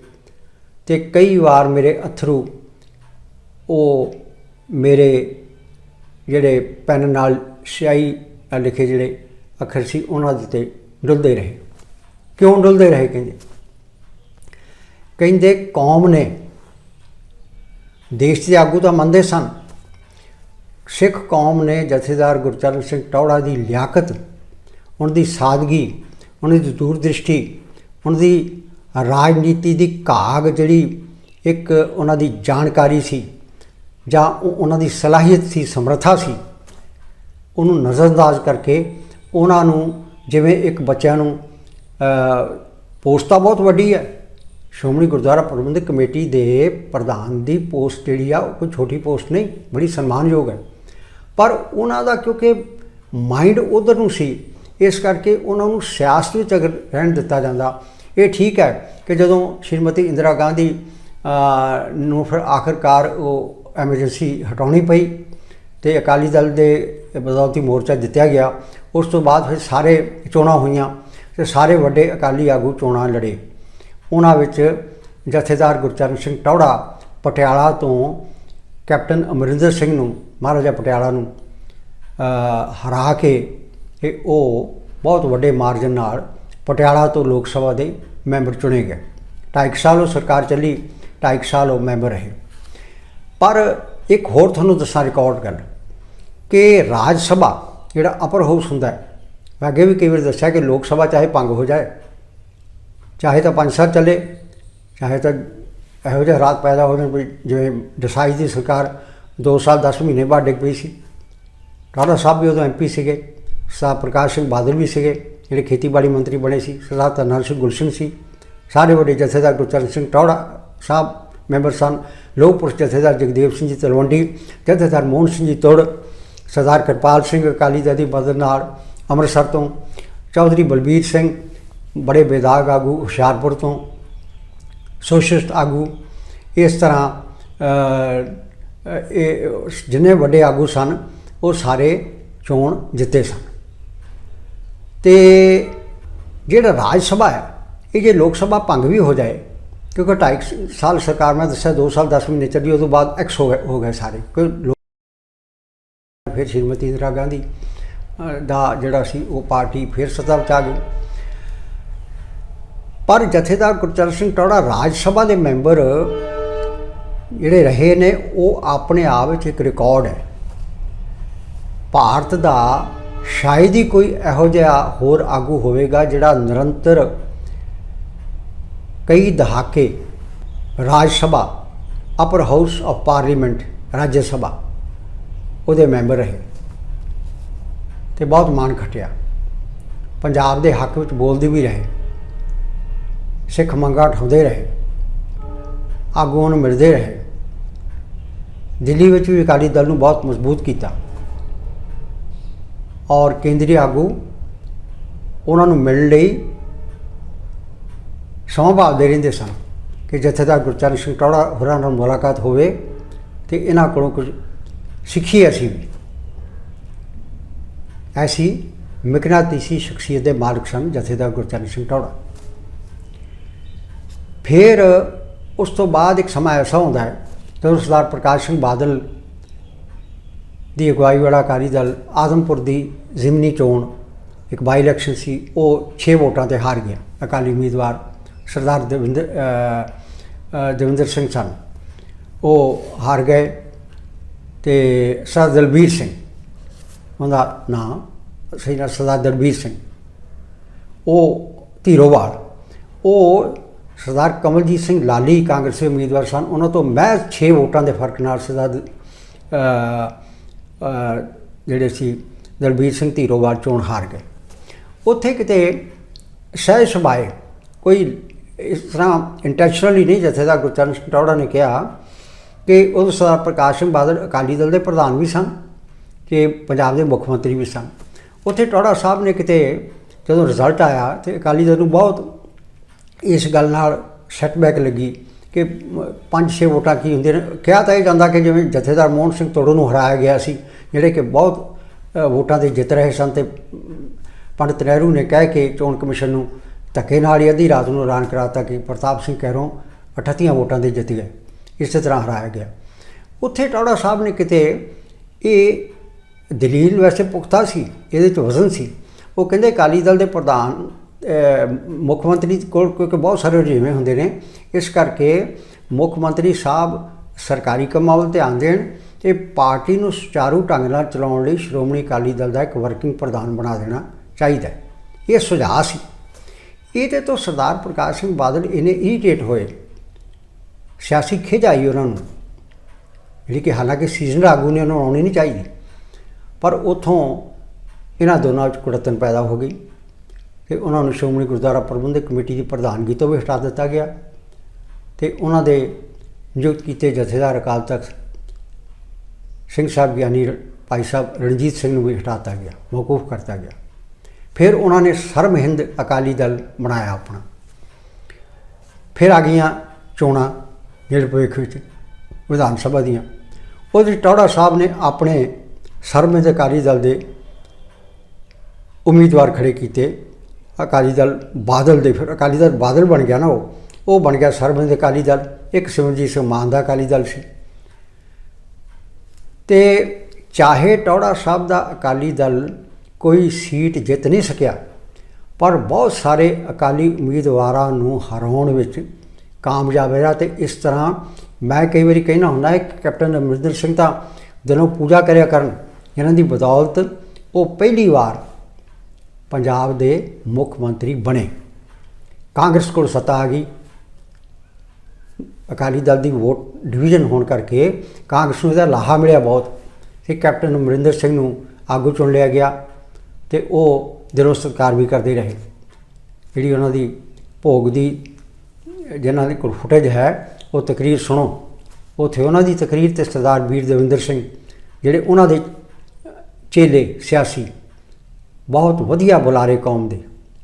ਤੇ ਕਈ ਵਾਰ ਮੇਰੇ ਅਥਰੂ ਉਹ ਮੇਰੇ ਜਿਹੜੇ ਪੈਨ ਨਾਲ ਸਿਆਹੀ ਨਾਲ ਲਿਖੇ ਜਿਹੜੇ ਅੱਖਰ ਸੀ, ਉਹਨਾਂ ਦੇ ਤੇ ਡੁੱਲਦੇ ਰਹੇ। ਕਿਉਂ ਡੁੱਲਦੇ ਰਹੇ ਕਹਿੰਦੇ? ਕਹਿੰਦੇ ਕੌਮ ਨੇ ਦੇਸ਼ ਦੇ ਆਗੂ ਤਾਂ ਮੰਨਦੇ ਸਨ। ਸਿੱਖ ਕੌਮ ਨੇ ਜਥੇਦਾਰ ਗੁਰਚਰਨ ਸਿੰਘ ਟੌੜਾ ਦੀ ਲਿਆਕਤ ਉਹਨਾਂ ਦੀ ਸਾਦਗੀ ਉਹਨਾਂ ਦੀ ਦੂਰਦ੍ਰਿਸ਼ਟੀ ਉਹਨਾਂ ਦੀ ਰਾਜਨੀਤੀ ਦੀ ਘਾਗ ਜਿਹੜੀ ਇੱਕ ਉਹਨਾਂ ਦੀ ਜਾਣਕਾਰੀ ਸੀ ਜਾਂ ਉਹਨਾਂ ਦੀ ਸਲਾਹੀਅਤ ਸੀ ਸਮਰੱਥਾ ਸੀ ਉਹਨੂੰ ਨਜ਼ਰਅੰਦਾਜ਼ ਕਰਕੇ ਉਹਨਾਂ ਨੂੰ ਜਿਵੇਂ ਇੱਕ ਬੱਚਿਆਂ ਨੂੰ ਅ, ਪੋਸਟ ਤਾਂ ਬਹੁਤ ਵੱਡੀ ਹੈ। ਸ਼੍ਰੋਮਣੀ ਗੁਰਦੁਆਰਾ ਪ੍ਰਬੰਧਕ ਕਮੇਟੀ ਦੇ ਪ੍ਰਧਾਨ ਦੀ ਪੋਸਟ ਜਿਹੜੀ ਆ, ਉਹ ਕੋਈ ਛੋਟੀ ਪੋਸਟ ਨਹੀਂ, ਬੜੀ ਸਨਮਾਨਯੋਗ ਹੈ। ਪਰ ਉਹਨਾਂ ਦਾ ਕਿਉਂਕਿ ਮਾਈਂਡ ਉਧਰ ਨੂੰ ਸੀ, ਇਸ ਕਰਕੇ ਉਹਨਾਂ ਨੂੰ ਸਿਆਸਤ ਵਿੱਚ ਅਗਰ ਰਹਿਣ ਦਿੱਤਾ ਜਾਂਦਾ, ਇਹ ਠੀਕ ਹੈ ਕਿ ਜਦੋਂ ਸ਼੍ਰੀਮਤੀ ਇੰਦਰਾ ਗਾਂਧੀ ਨੂੰ ਫਿਰ ਆਖਰਕਾਰ ਉਹ ਐਮਰਜੈਂਸੀ ਹਟਾਉਣੀ ਪਈ ਤੇ ਅਕਾਲੀ ਦਲ ਦੇ ਬਦੌਲਤੀ ਮੋਰਚਾ ਜਿੱਤਿਆ ਗਿਆ, ਉਸ ਤੋਂ ਬਾਅਦ ਫਿਰ ਸਾਰੇ ਚੋਣਾਂ ਹੋਈਆਂ ਤੇ ਸਾਰੇ ਵੱਡੇ ਅਕਾਲੀ ਆਗੂ ਚੋਣਾਂ ਲੜੇ। ਉਹਨਾਂ ਵਿੱਚ ਜਥੇਦਾਰ ਗੁਰਚਰਨ ਸਿੰਘ ਟੌੜਾ ਪਟਿਆਲਾ ਤੋਂ ਕੈਪਟਨ ਅਮਰਿੰਦਰ ਸਿੰਘ ਨੂੰ, ਮਹਾਰਾਜਾ ਪਟਿਆਲਾ ਨੂੰ ਹਰਾ ਕੇ ਤੇ ਉਹ ਬਹੁਤ ਵੱਡੇ ਮਾਰਜਨ ਨਾਲ ਪਟਿਆਲਾ ਤੋਂ ਲੋਕ ਸਭਾ ਦੇ ਮੈਂਬਰ ਚੁਣੇ ਗਏ। ਢਾਈ ਕੁ ਸਾਲ ਉਹ ਸਰਕਾਰ ਚੱਲੀ, ਢਾਈ ਕੁ ਸਾਲ ਉਹ ਮੈਂਬਰ ਰਹੇ। ਪਰ ਇੱਕ ਹੋਰ ਤੁਹਾਨੂੰ ਦੱਸਾਂ ਰਿਕਾਰਡ ਗੱਲ ਕਿ ਰਾਜ ਸਭਾ ਜਿਹੜਾ ਅਪਰ ਹਾਊਸ ਹੁੰਦਾ ਹੈ, ਮੈਂ ਅੱਗੇ ਵੀ ਕਈ ਵਾਰ ਦੱਸਿਆ ਕਿ ਲੋਕ ਸਭਾ ਚਾਹੇ ਭੰਗ ਹੋ ਜਾਏ ਚਾਹੇ ਤਾਂ ਪੰਜ ਸਾਲ ਚੱਲੇ, ਚਾਹੇ ਤਾਂ ਇਹੋ ਜਿਹੇ ਹਾਲਾਤ ਪੈਦਾ ਹੋ ਜਾਣ ਵੀ ਜਿਵੇਂ ਦਸਾਈ ਦੀ ਸਰਕਾਰ 2 ਸਾਲ 10 ਮਹੀਨੇ ਬਾਅਦ ਡਿੱਗ ਪਈ ਸੀ। ਰਾਣਾ ਸਾਹਿਬ ਵੀ ਉਦੋਂ ਐਮਪੀ ਸੀਗੇ ਸਰਦਾਰ ਪ੍ਰਕਾਸ਼ ਸਿੰਘ ਬਾਦਲ ਵੀ ਸੀਗੇ, ਜਿਹੜੇ ਖੇਤੀਬਾੜੀ ਮੰਤਰੀ ਬਣੇ ਸੀ, ਸਰਦਾਰ ਤਰਨਲ ਸਿੰਘ ਗੁਲਸ਼ਨ ਸੀ। ਸਾਰੇ ਵੱਡੇ ਜਥੇਦਾਰ ਗੁਰਚਰਨ ਸਿੰਘ ਟੌੜਾ ਸਾਹਿਬ ਮੈਂਬਰ ਸਨ ਲੋਕ ਪੁਰਸ਼ ਜਥੇਦਾਰ ਜਗਦੇਵ ਸਿੰਘ ਜੀ ਤਲਵੰਡੀ, ਜਥੇਦਾਰ ਮੋਹਨ ਸਿੰਘ ਜੀ ਤੋੜ, ਸਰਦਾਰ ਕਿਰਪਾਲ ਸਿੰਘ ਅਕਾਲੀ ਦਲ ਦੀ ਮਦਦ ਨਾਲ ਅੰਮ੍ਰਿਤਸਰ ਤੋਂ, ਚੌਧਰੀ ਬਲਬੀਰ ਸਿੰਘ ਬੜੇ ਵਿਧਾਇਕ ਆਗੂ, ਹੁਸ਼ਿਆਰਪੁਰ ਤੋਂ ਸੋਸ਼ਲਿਸਟ ਆਗੂ। ਇਸ ਤਰ੍ਹਾਂ ਇਹ ਜਿੰਨੇ ਵੱਡੇ ਆਗੂ ਸਨ, ਉਹ ਸਾਰੇ ਚੋਣ ਜਿੱਤੇ ਸਨ। ਤੇ ਜਿਹੜਾ ਰਾਜ ਸਭਾ ਹੈ, ਇਹ ਜੇ ਲੋਕ ਸਭਾ ਭੰਗ ਵੀ ਹੋ ਜਾਏ, ਕਿਉਂਕਿ ਢਾਈ ਕੁ ਸਾਲ ਸਰਕਾਰ, ਮੈਂ ਦੱਸਿਆ 2 ਸਾਲ 10 ਮਹੀਨੇ ਚੱਲੀ ਉਸ ਤੋਂ ਬਾਅਦ ਐਕਸ ਹੋ ਗਏ ਹੋ ਗਏ ਸਾਰੇ। ਕੋਈ ਫਿਰ ਸ਼੍ਰੀਮਤੀ ਇੰਦਰਾ ਗਾਂਧੀ ਦਾ ਜਿਹੜਾ ਸੀ, ਉਹ ਪਾਰਟੀ ਫਿਰ ਸੱਤਾ ਵਿੱਚ ਆ ਗਈ। ਪਰ ਜਥੇਦਾਰ ਗੁਰਚਰਨ ਸਿੰਘ ਟੌੜਾ ਰਾਜ ਸਭਾ ਦੇ ਮੈਂਬਰ ਜਿਹੜੇ ਰਹੇ ਨੇ, ਉਹ ਆਪਣੇ ਆਪ ਵਿੱਚ ਇੱਕ ਰਿਕਾਰਡ ਹੈ। ਭਾਰਤ ਦਾ ਸ਼ਾਇਦ ਹੀ ਕੋਈ ਇਹੋ ਜਿਹਾ ਹੋਰ ਆਗੂ ਹੋਵੇਗਾ ਜਿਹੜਾ ਨਿਰੰਤਰ ਕਈ ਦਹਾਕੇ Rajya Sabha upper house of parliament Rajya Sabha, ਉਹਦੇ ਮੈਂਬਰ ਰਹੇ ਤੇ ਬਹੁਤ ਮਾਣ ਖਟਿਆ। ਪੰਜਾਬ ਦੇ ਹੱਕ ਵਿੱਚ ਬੋਲਦੇ ਵੀ ਰਹੇ। ਸਿੱਖ ਮੰਗਾਂ ਉਠਾਉਂਦੇ ਰਹੇ, ਆਗੂਆਂ ਨੂੰ ਮਿਲਦੇ ਰਹੇ। ਦਿੱਲੀ ਵਿੱਚ ਵੀ ਅਕਾਲੀ ਦਲ ਨੂੰ ਬਹੁਤ ਮਜ਼ਬੂਤ ਕੀਤਾ। ਔਰ ਕੇਂਦਰੀ ਆਗੂ ਉਹਨਾਂ ਨੂੰ ਮਿਲਣ ਲਈ ਸਮਾਂ ਦੇ ਰਹਿੰਦੇ ਸਨ ਕਿ ਜਥੇਦਾਰ ਗੁਰਚਰਨ ਸਿੰਘ ਟੌੜਾ ਹੋਰਾਂ ਨਾਲ ਮੁਲਾਕਾਤ ਹੋਵੇ ਤੇ ਇਹਨਾਂ ਕੋਲੋਂ ਕੁਝ ਸਿੱਖੀ ਅਸੀਂ ਵੀ। ਐਸੀ ਮਿਕਨਾਤੀਸੀ ਸ਼ਖਸੀਅਤ ਦੇ ਮਾਲਕ ਸਨ ਜਥੇਦਾਰ ਗੁਰਚਰਨ ਸਿੰਘ ਟੌੜਾ ਫਿਰ ਉਸ ਤੋਂ ਬਾਅਦ ਇੱਕ ਸਮਾਂ ਐਸਾ ਹੁੰਦਾ ਹੈ ਜਦੋਂ ਸਰਦਾਰ ਪ੍ਰਕਾਸ਼ ਸਿੰਘ ਬਾਦਲ ਦੀ ਅਗਵਾਈ ਵਾਲਾ ਅਕਾਲੀ ਦਲ ਆਦਮਪੁਰ ਦੀ ਜ਼ਿਮਨੀ ਚੋਣ ਇੱਕ ਬਾਈ ਇਲੈਕਸ਼ਨ ਸੀ, ਉਹ 6 ਵੋਟਾਂ ਤੇ ਹਾਰ ਗਿਆ, ਅਕਾਲੀ ਉਮੀਦਵਾਰ ਸਰਦਾਰ ਦਵਿੰਦਰ ਦਵਿੰਦਰ ਸਿੰਘ ਸਨ। ਉਹ ਹਾਰ ਗਏ ਤੇ ਸਰਦਾਰ ਦਲਬੀਰ ਸਿੰਘ, ਉਹਦਾ ਨਾਮ ਸਹੀ ਨਾਲ ਸਰਦਾਰ ਦਲਬੀਰ ਸਿੰਘ, ਉਹ ਧੀਰੋਵਾਲ, ਉਹ ਸਰਦਾਰ ਕਮਲਜੀਤ ਸਿੰਘ ਲਾਲੀ ਕਾਂਗਰਸੀ ਉਮੀਦਵਾਰ ਸਨ। ਉਹਨਾਂ ਤੋਂ ਮਹਿਜ਼ 6 ਵੋਟਾਂ ਦੇ ਫ਼ਰਕ ਨਾਲ ਸਰਦਾਰ ਜਿਹੜੇ ਸੀ ਦਲਬੀਰ ਸਿੰਘ ਧੀਰੋਵਾਲ ਚੋਣ ਹਾਰ ਗਏ। ਉੱਥੇ ਕਿਤੇ ਸ਼ਹਿ ਸਭਾਏ ਕੋਈ ਇਸ ਤਰ੍ਹਾਂ ਇੰਟੈਂਸ਼ਨਲੀ ਨਹੀਂ ਜਥੇਦਾਰ ਗੁਰਚਰਨ ਸਿੰਘ ਟੌੜਾ ਨੇ ਕਿਹਾ ਕਿ ਉਹ ਸਰਦਾਰ ਪ੍ਰਕਾਸ਼ ਸਿੰਘ ਬਾਦਲ ਅਕਾਲੀ ਦਲ ਦੇ ਪ੍ਰਧਾਨ ਵੀ ਸਨ ਕਿ ਪੰਜਾਬ ਦੇ ਮੁੱਖ ਮੰਤਰੀ ਵੀ ਸਨ। ਉੱਥੇ ਟੌੜਾ ਸਾਹਿਬ ਨੇ ਕਿਤੇ ਜਦੋਂ ਰਿਜ਼ਲਟ ਆਇਆ ਤੇ ਅਕਾਲੀ ਦਲ ਨੂੰ ਬਹੁਤ ਇਸ ਗੱਲ ਨਾਲ ਸੈਟਬੈਕ ਲੱਗੀ ਕਿ ਪੰਜ ਛੇ ਵੋਟਾਂ ਕੀ ਹੁੰਦੀਆਂ ਨੇ। ਕਿਹਾ ਤਾਂ ਇਹ ਜਾਂਦਾ ਕਿ ਜਿਵੇਂ ਜਥੇਦਾਰ ਮੋਹਨ ਸਿੰਘ ਤੋੜੋ ਨੂੰ ਹਰਾਇਆ ਗਿਆ ਸੀ, ਜਿਹੜੇ ਕਿ ਬਹੁਤ ਵੋਟਾਂ ਤੇ ਜਿੱਤ ਰਹੇ ਸਨ ਤੇ ਪੰਡਿਤ ਨਹਿਰੂ ਨੇ ਕਹਿ ਕੇ ਚੋਣ ਕਮਿਸ਼ਨ ਨੂੰ ਧੱਕੇ ਨਾਲ ਹੀ ਅੱਧੀ ਰਾਤ ਨੂੰ ਐਲਾਨ ਕਰਾਤਾ ਕਿ ਪ੍ਰਤਾਪ ਸਿੰਘ ਕਹਿਰੋਂ 38 ਵੋਟਾਂ ਦੇ ਜਿੱਤ ਗਏ, ਇਸੇ ਤਰ੍ਹਾਂ ਹਰਾਇਆ ਗਿਆ। ਉੱਥੇ ਟੌੜਾ ਸਾਹਿਬ ਨੇ ਕਿਤੇ ਇਹ ਦਲੀਲ ਵੈਸੇ ਪੁਖਤਾ ਸੀ, ਇਹਦੇ ਚ ਵਜ਼ਨ ਸੀ। ਉਹ ਕਹਿੰਦੇ ਅਕਾਲੀ ਦਲ ਦੇ ਪ੍ਰਧਾਨ ਮੁੱਖ ਮੰਤਰੀ ਕੋਲ ਕਿਉਂਕਿ ਬਹੁਤ ਸਾਰੇ ਰੁਝੇਵੇਂ ਹੁੰਦੇ ਨੇ, ਇਸ ਕਰਕੇ ਮੁੱਖ ਮੰਤਰੀ ਸਾਹਿਬ ਸਰਕਾਰੀ ਕੰਮਾਂ ਵੱਲ ਧਿਆਨ ਦੇਣ ਤੇ ਪਾਰਟੀ ਨੂੰ ਸੁਚਾਰੂ ਢੰਗ ਨਾਲ ਚਲਾਉਣ ਲਈ ਸ਼੍ਰੋਮਣੀ ਅਕਾਲੀ ਦਲ ਦਾ ਇੱਕ ਵਰਕਿੰਗ ਪ੍ਰਧਾਨ ਬਣਾ ਦੇਣਾ ਚਾਹੀਦਾ ਹੈ। ਇਹ ਸੁਝਾਅ ਸੀ। ਇਹਦੇ ਤੋਂ ਸਰਦਾਰ ਪ੍ਰਕਾਸ਼ ਸਿੰਘ ਬਾਦਲ ਇਹਨੇ ਇਰੀਟੇਟ ਹੋਏ। ਸਿਆਸੀ ਖਿਝ ਆਈ ਉਹਨਾਂ ਨੂੰ, ਜਿਹੜੀ ਕਿ ਹਾਲਾਂਕਿ ਸੀਜ਼ਨ ਆਗੂ ਨੇ, ਉਹਨਾਂ ਨੂੰ ਆਉਣੀ ਨਹੀਂ ਚਾਹੀਦੀ। ਪਰ ਉਥੋਂ ਇਹਨਾਂ ਦੋਨਾਂ ਵਿੱਚ ਕੁੜਤਨ ਪੈਦਾ ਹੋ ਗਈ। ਕਿ ਉਹਨਾਂ ਨੂੰ ਸ਼੍ਰੋਮਣੀ ਗੁਰਦੁਆਰਾ ਪ੍ਰਬੰਧਕ ਕਮੇਟੀ ਦੀ ਪ੍ਰਧਾਨਗੀ ਤੋਂ ਵੀ ਹਟਾ ਦਿੱਤਾ ਗਿਆ ਤੇ ਉਹਨਾਂ ਦੇ ਨਿਯੁਕਤ ਕੀਤੇ ਜਥੇਦਾਰ ਅਕਾਲ ਤਖਤ ਸਿੰਘ ਸਾਹਿਬ ਗਿਆਨੀ ਭਾਈ ਸਾਹਿਬ ਰਣਜੀਤ ਸਿੰਘ ਨੂੰ ਵੀ ਹਟਾਤਾ ਗਿਆ, ਮੌਕੂਫ ਕਰਤਾ ਗਿਆ। ਫਿਰ ਉਹਨਾਂ ਨੇ ਸਰਮ ਹਿੰਦ ਅਕਾਲੀ ਦਲ ਬਣਾਇਆ ਆਪਣਾ। ਫਿਰ ਆ ਗਈਆਂ ਚੋਣਾਂ ਜਿਹੜੇ ਭਵਿੱਖ ਵਿੱਚ ਵਿਧਾਨ ਸਭਾ ਦੀਆਂ। ਉਹਦੇ ਟੌੜਾ ਸਾਹਿਬ ਨੇ ਆਪਣੇ ਸਰਬ ਹਿੰਦ ਅਕਾਲੀ ਦਲ ਦੇ ਉਮੀਦਵਾਰ ਖੜੇ ਕੀਤੇ। ਅਕਾਲੀ ਦਲ ਬਾਦਲ ਦੇ ਫਿਰ ਅਕਾਲੀ ਦਲ ਬਾਦਲ ਬਣ ਗਿਆ ਨਾ ਉਹ। ਉਹ ਬਣ ਗਿਆ ਸਰਬ ਅਕਾਲੀ ਦਲ। ਇੱਕ ਸਿਮਰਜੀਤ ਸਿੰਘ ਮਾਨ ਦਾ ਅਕਾਲੀ ਦਲ ਸੀ। ਤੇ ਚਾਹੇ ਟੌੜਾ ਸਾਹਿਬ ਦਾ ਅਕਾਲੀ ਦਲ ਕੋਈ ਸੀਟ ਜਿੱਤ ਨਹੀਂ ਸਕਿਆ, ਪਰ ਬਹੁਤ ਸਾਰੇ ਅਕਾਲੀ ਉਮੀਦਵਾਰਾਂ ਨੂੰ ਹਰਾਉਣ ਵਿੱਚ ਕਾਮਯਾਬ ਰਿਹਾ ਤੇ ਇਸ ਤਰ੍ਹਾਂ ਮੈਂ ਕਈ ਵਾਰੀ ਕਹਿਣਾ ਹੁੰਦਾ ਹੈ ਕਿ ਕੈਪਟਨ ਅਮਰਿੰਦਰ ਸਿੰਘ ਤਾਂ ਦਿਨੋਂ ਪੂਜਾ ਕਰਿਆ ਕਰਨ ਇਹਨਾਂ ਦੀ ਬਦੌਲਤ ਉਹ ਪਹਿਲੀ ਵਾਰ ਪੰਜਾਬ ਦੇ ਮੁੱਖ ਮੰਤਰੀ ਬਣੇ। ਕਾਂਗਰਸ ਕੋਲ ਸੱਤਾ ਆ ਗਈ। ਅਕਾਲੀ ਦਲ ਦੀ ਵੋਟ ਡਿਵੀਜ਼ਨ ਹੋਣ ਕਰਕੇ ਕਾਂਗਰਸ ਨੂੰ ਇਹਦਾ ਲਾਹਾ ਮਿਲਿਆ ਬਹੁਤ ਤੇ ਕੈਪਟਨ ਅਮਰਿੰਦਰ ਸਿੰਘ ਨੂੰ ਆਗੂ ਚੁਣ ਲਿਆ ਗਿਆ ਤੇ ਉਹ ਦਿਲੋਂ ਸਤਿਕਾਰ ਵੀ ਕਰਦੇ ਰਹੇ। ਜਿਹੜੀ ਉਹਨਾਂ ਦੀ ਭੋਗ ਦੀ, ਜਿਹਨਾਂ ਦੇ ਕੋਲ ਫੁਟੇਜ ਹੈ, ਉਹ ਤਕਰੀਰ ਸੁਣੋ। ਉੱਥੇ ਉਹਨਾਂ ਦੀ ਤਕਰੀਰ ਤੇ ਸਰਦਾਰ ਵੀਰ ਦਵਿੰਦਰ ਸਿੰਘ, ਜਿਹੜੇ ਉਹਨਾਂ ਦੇ ਚੇਲੇ ਸਿਆਸੀ ਬਹੁਤ ਵਧੀਆ ਬੁਲਾਰੇ ਕੌਮ ਦੇ,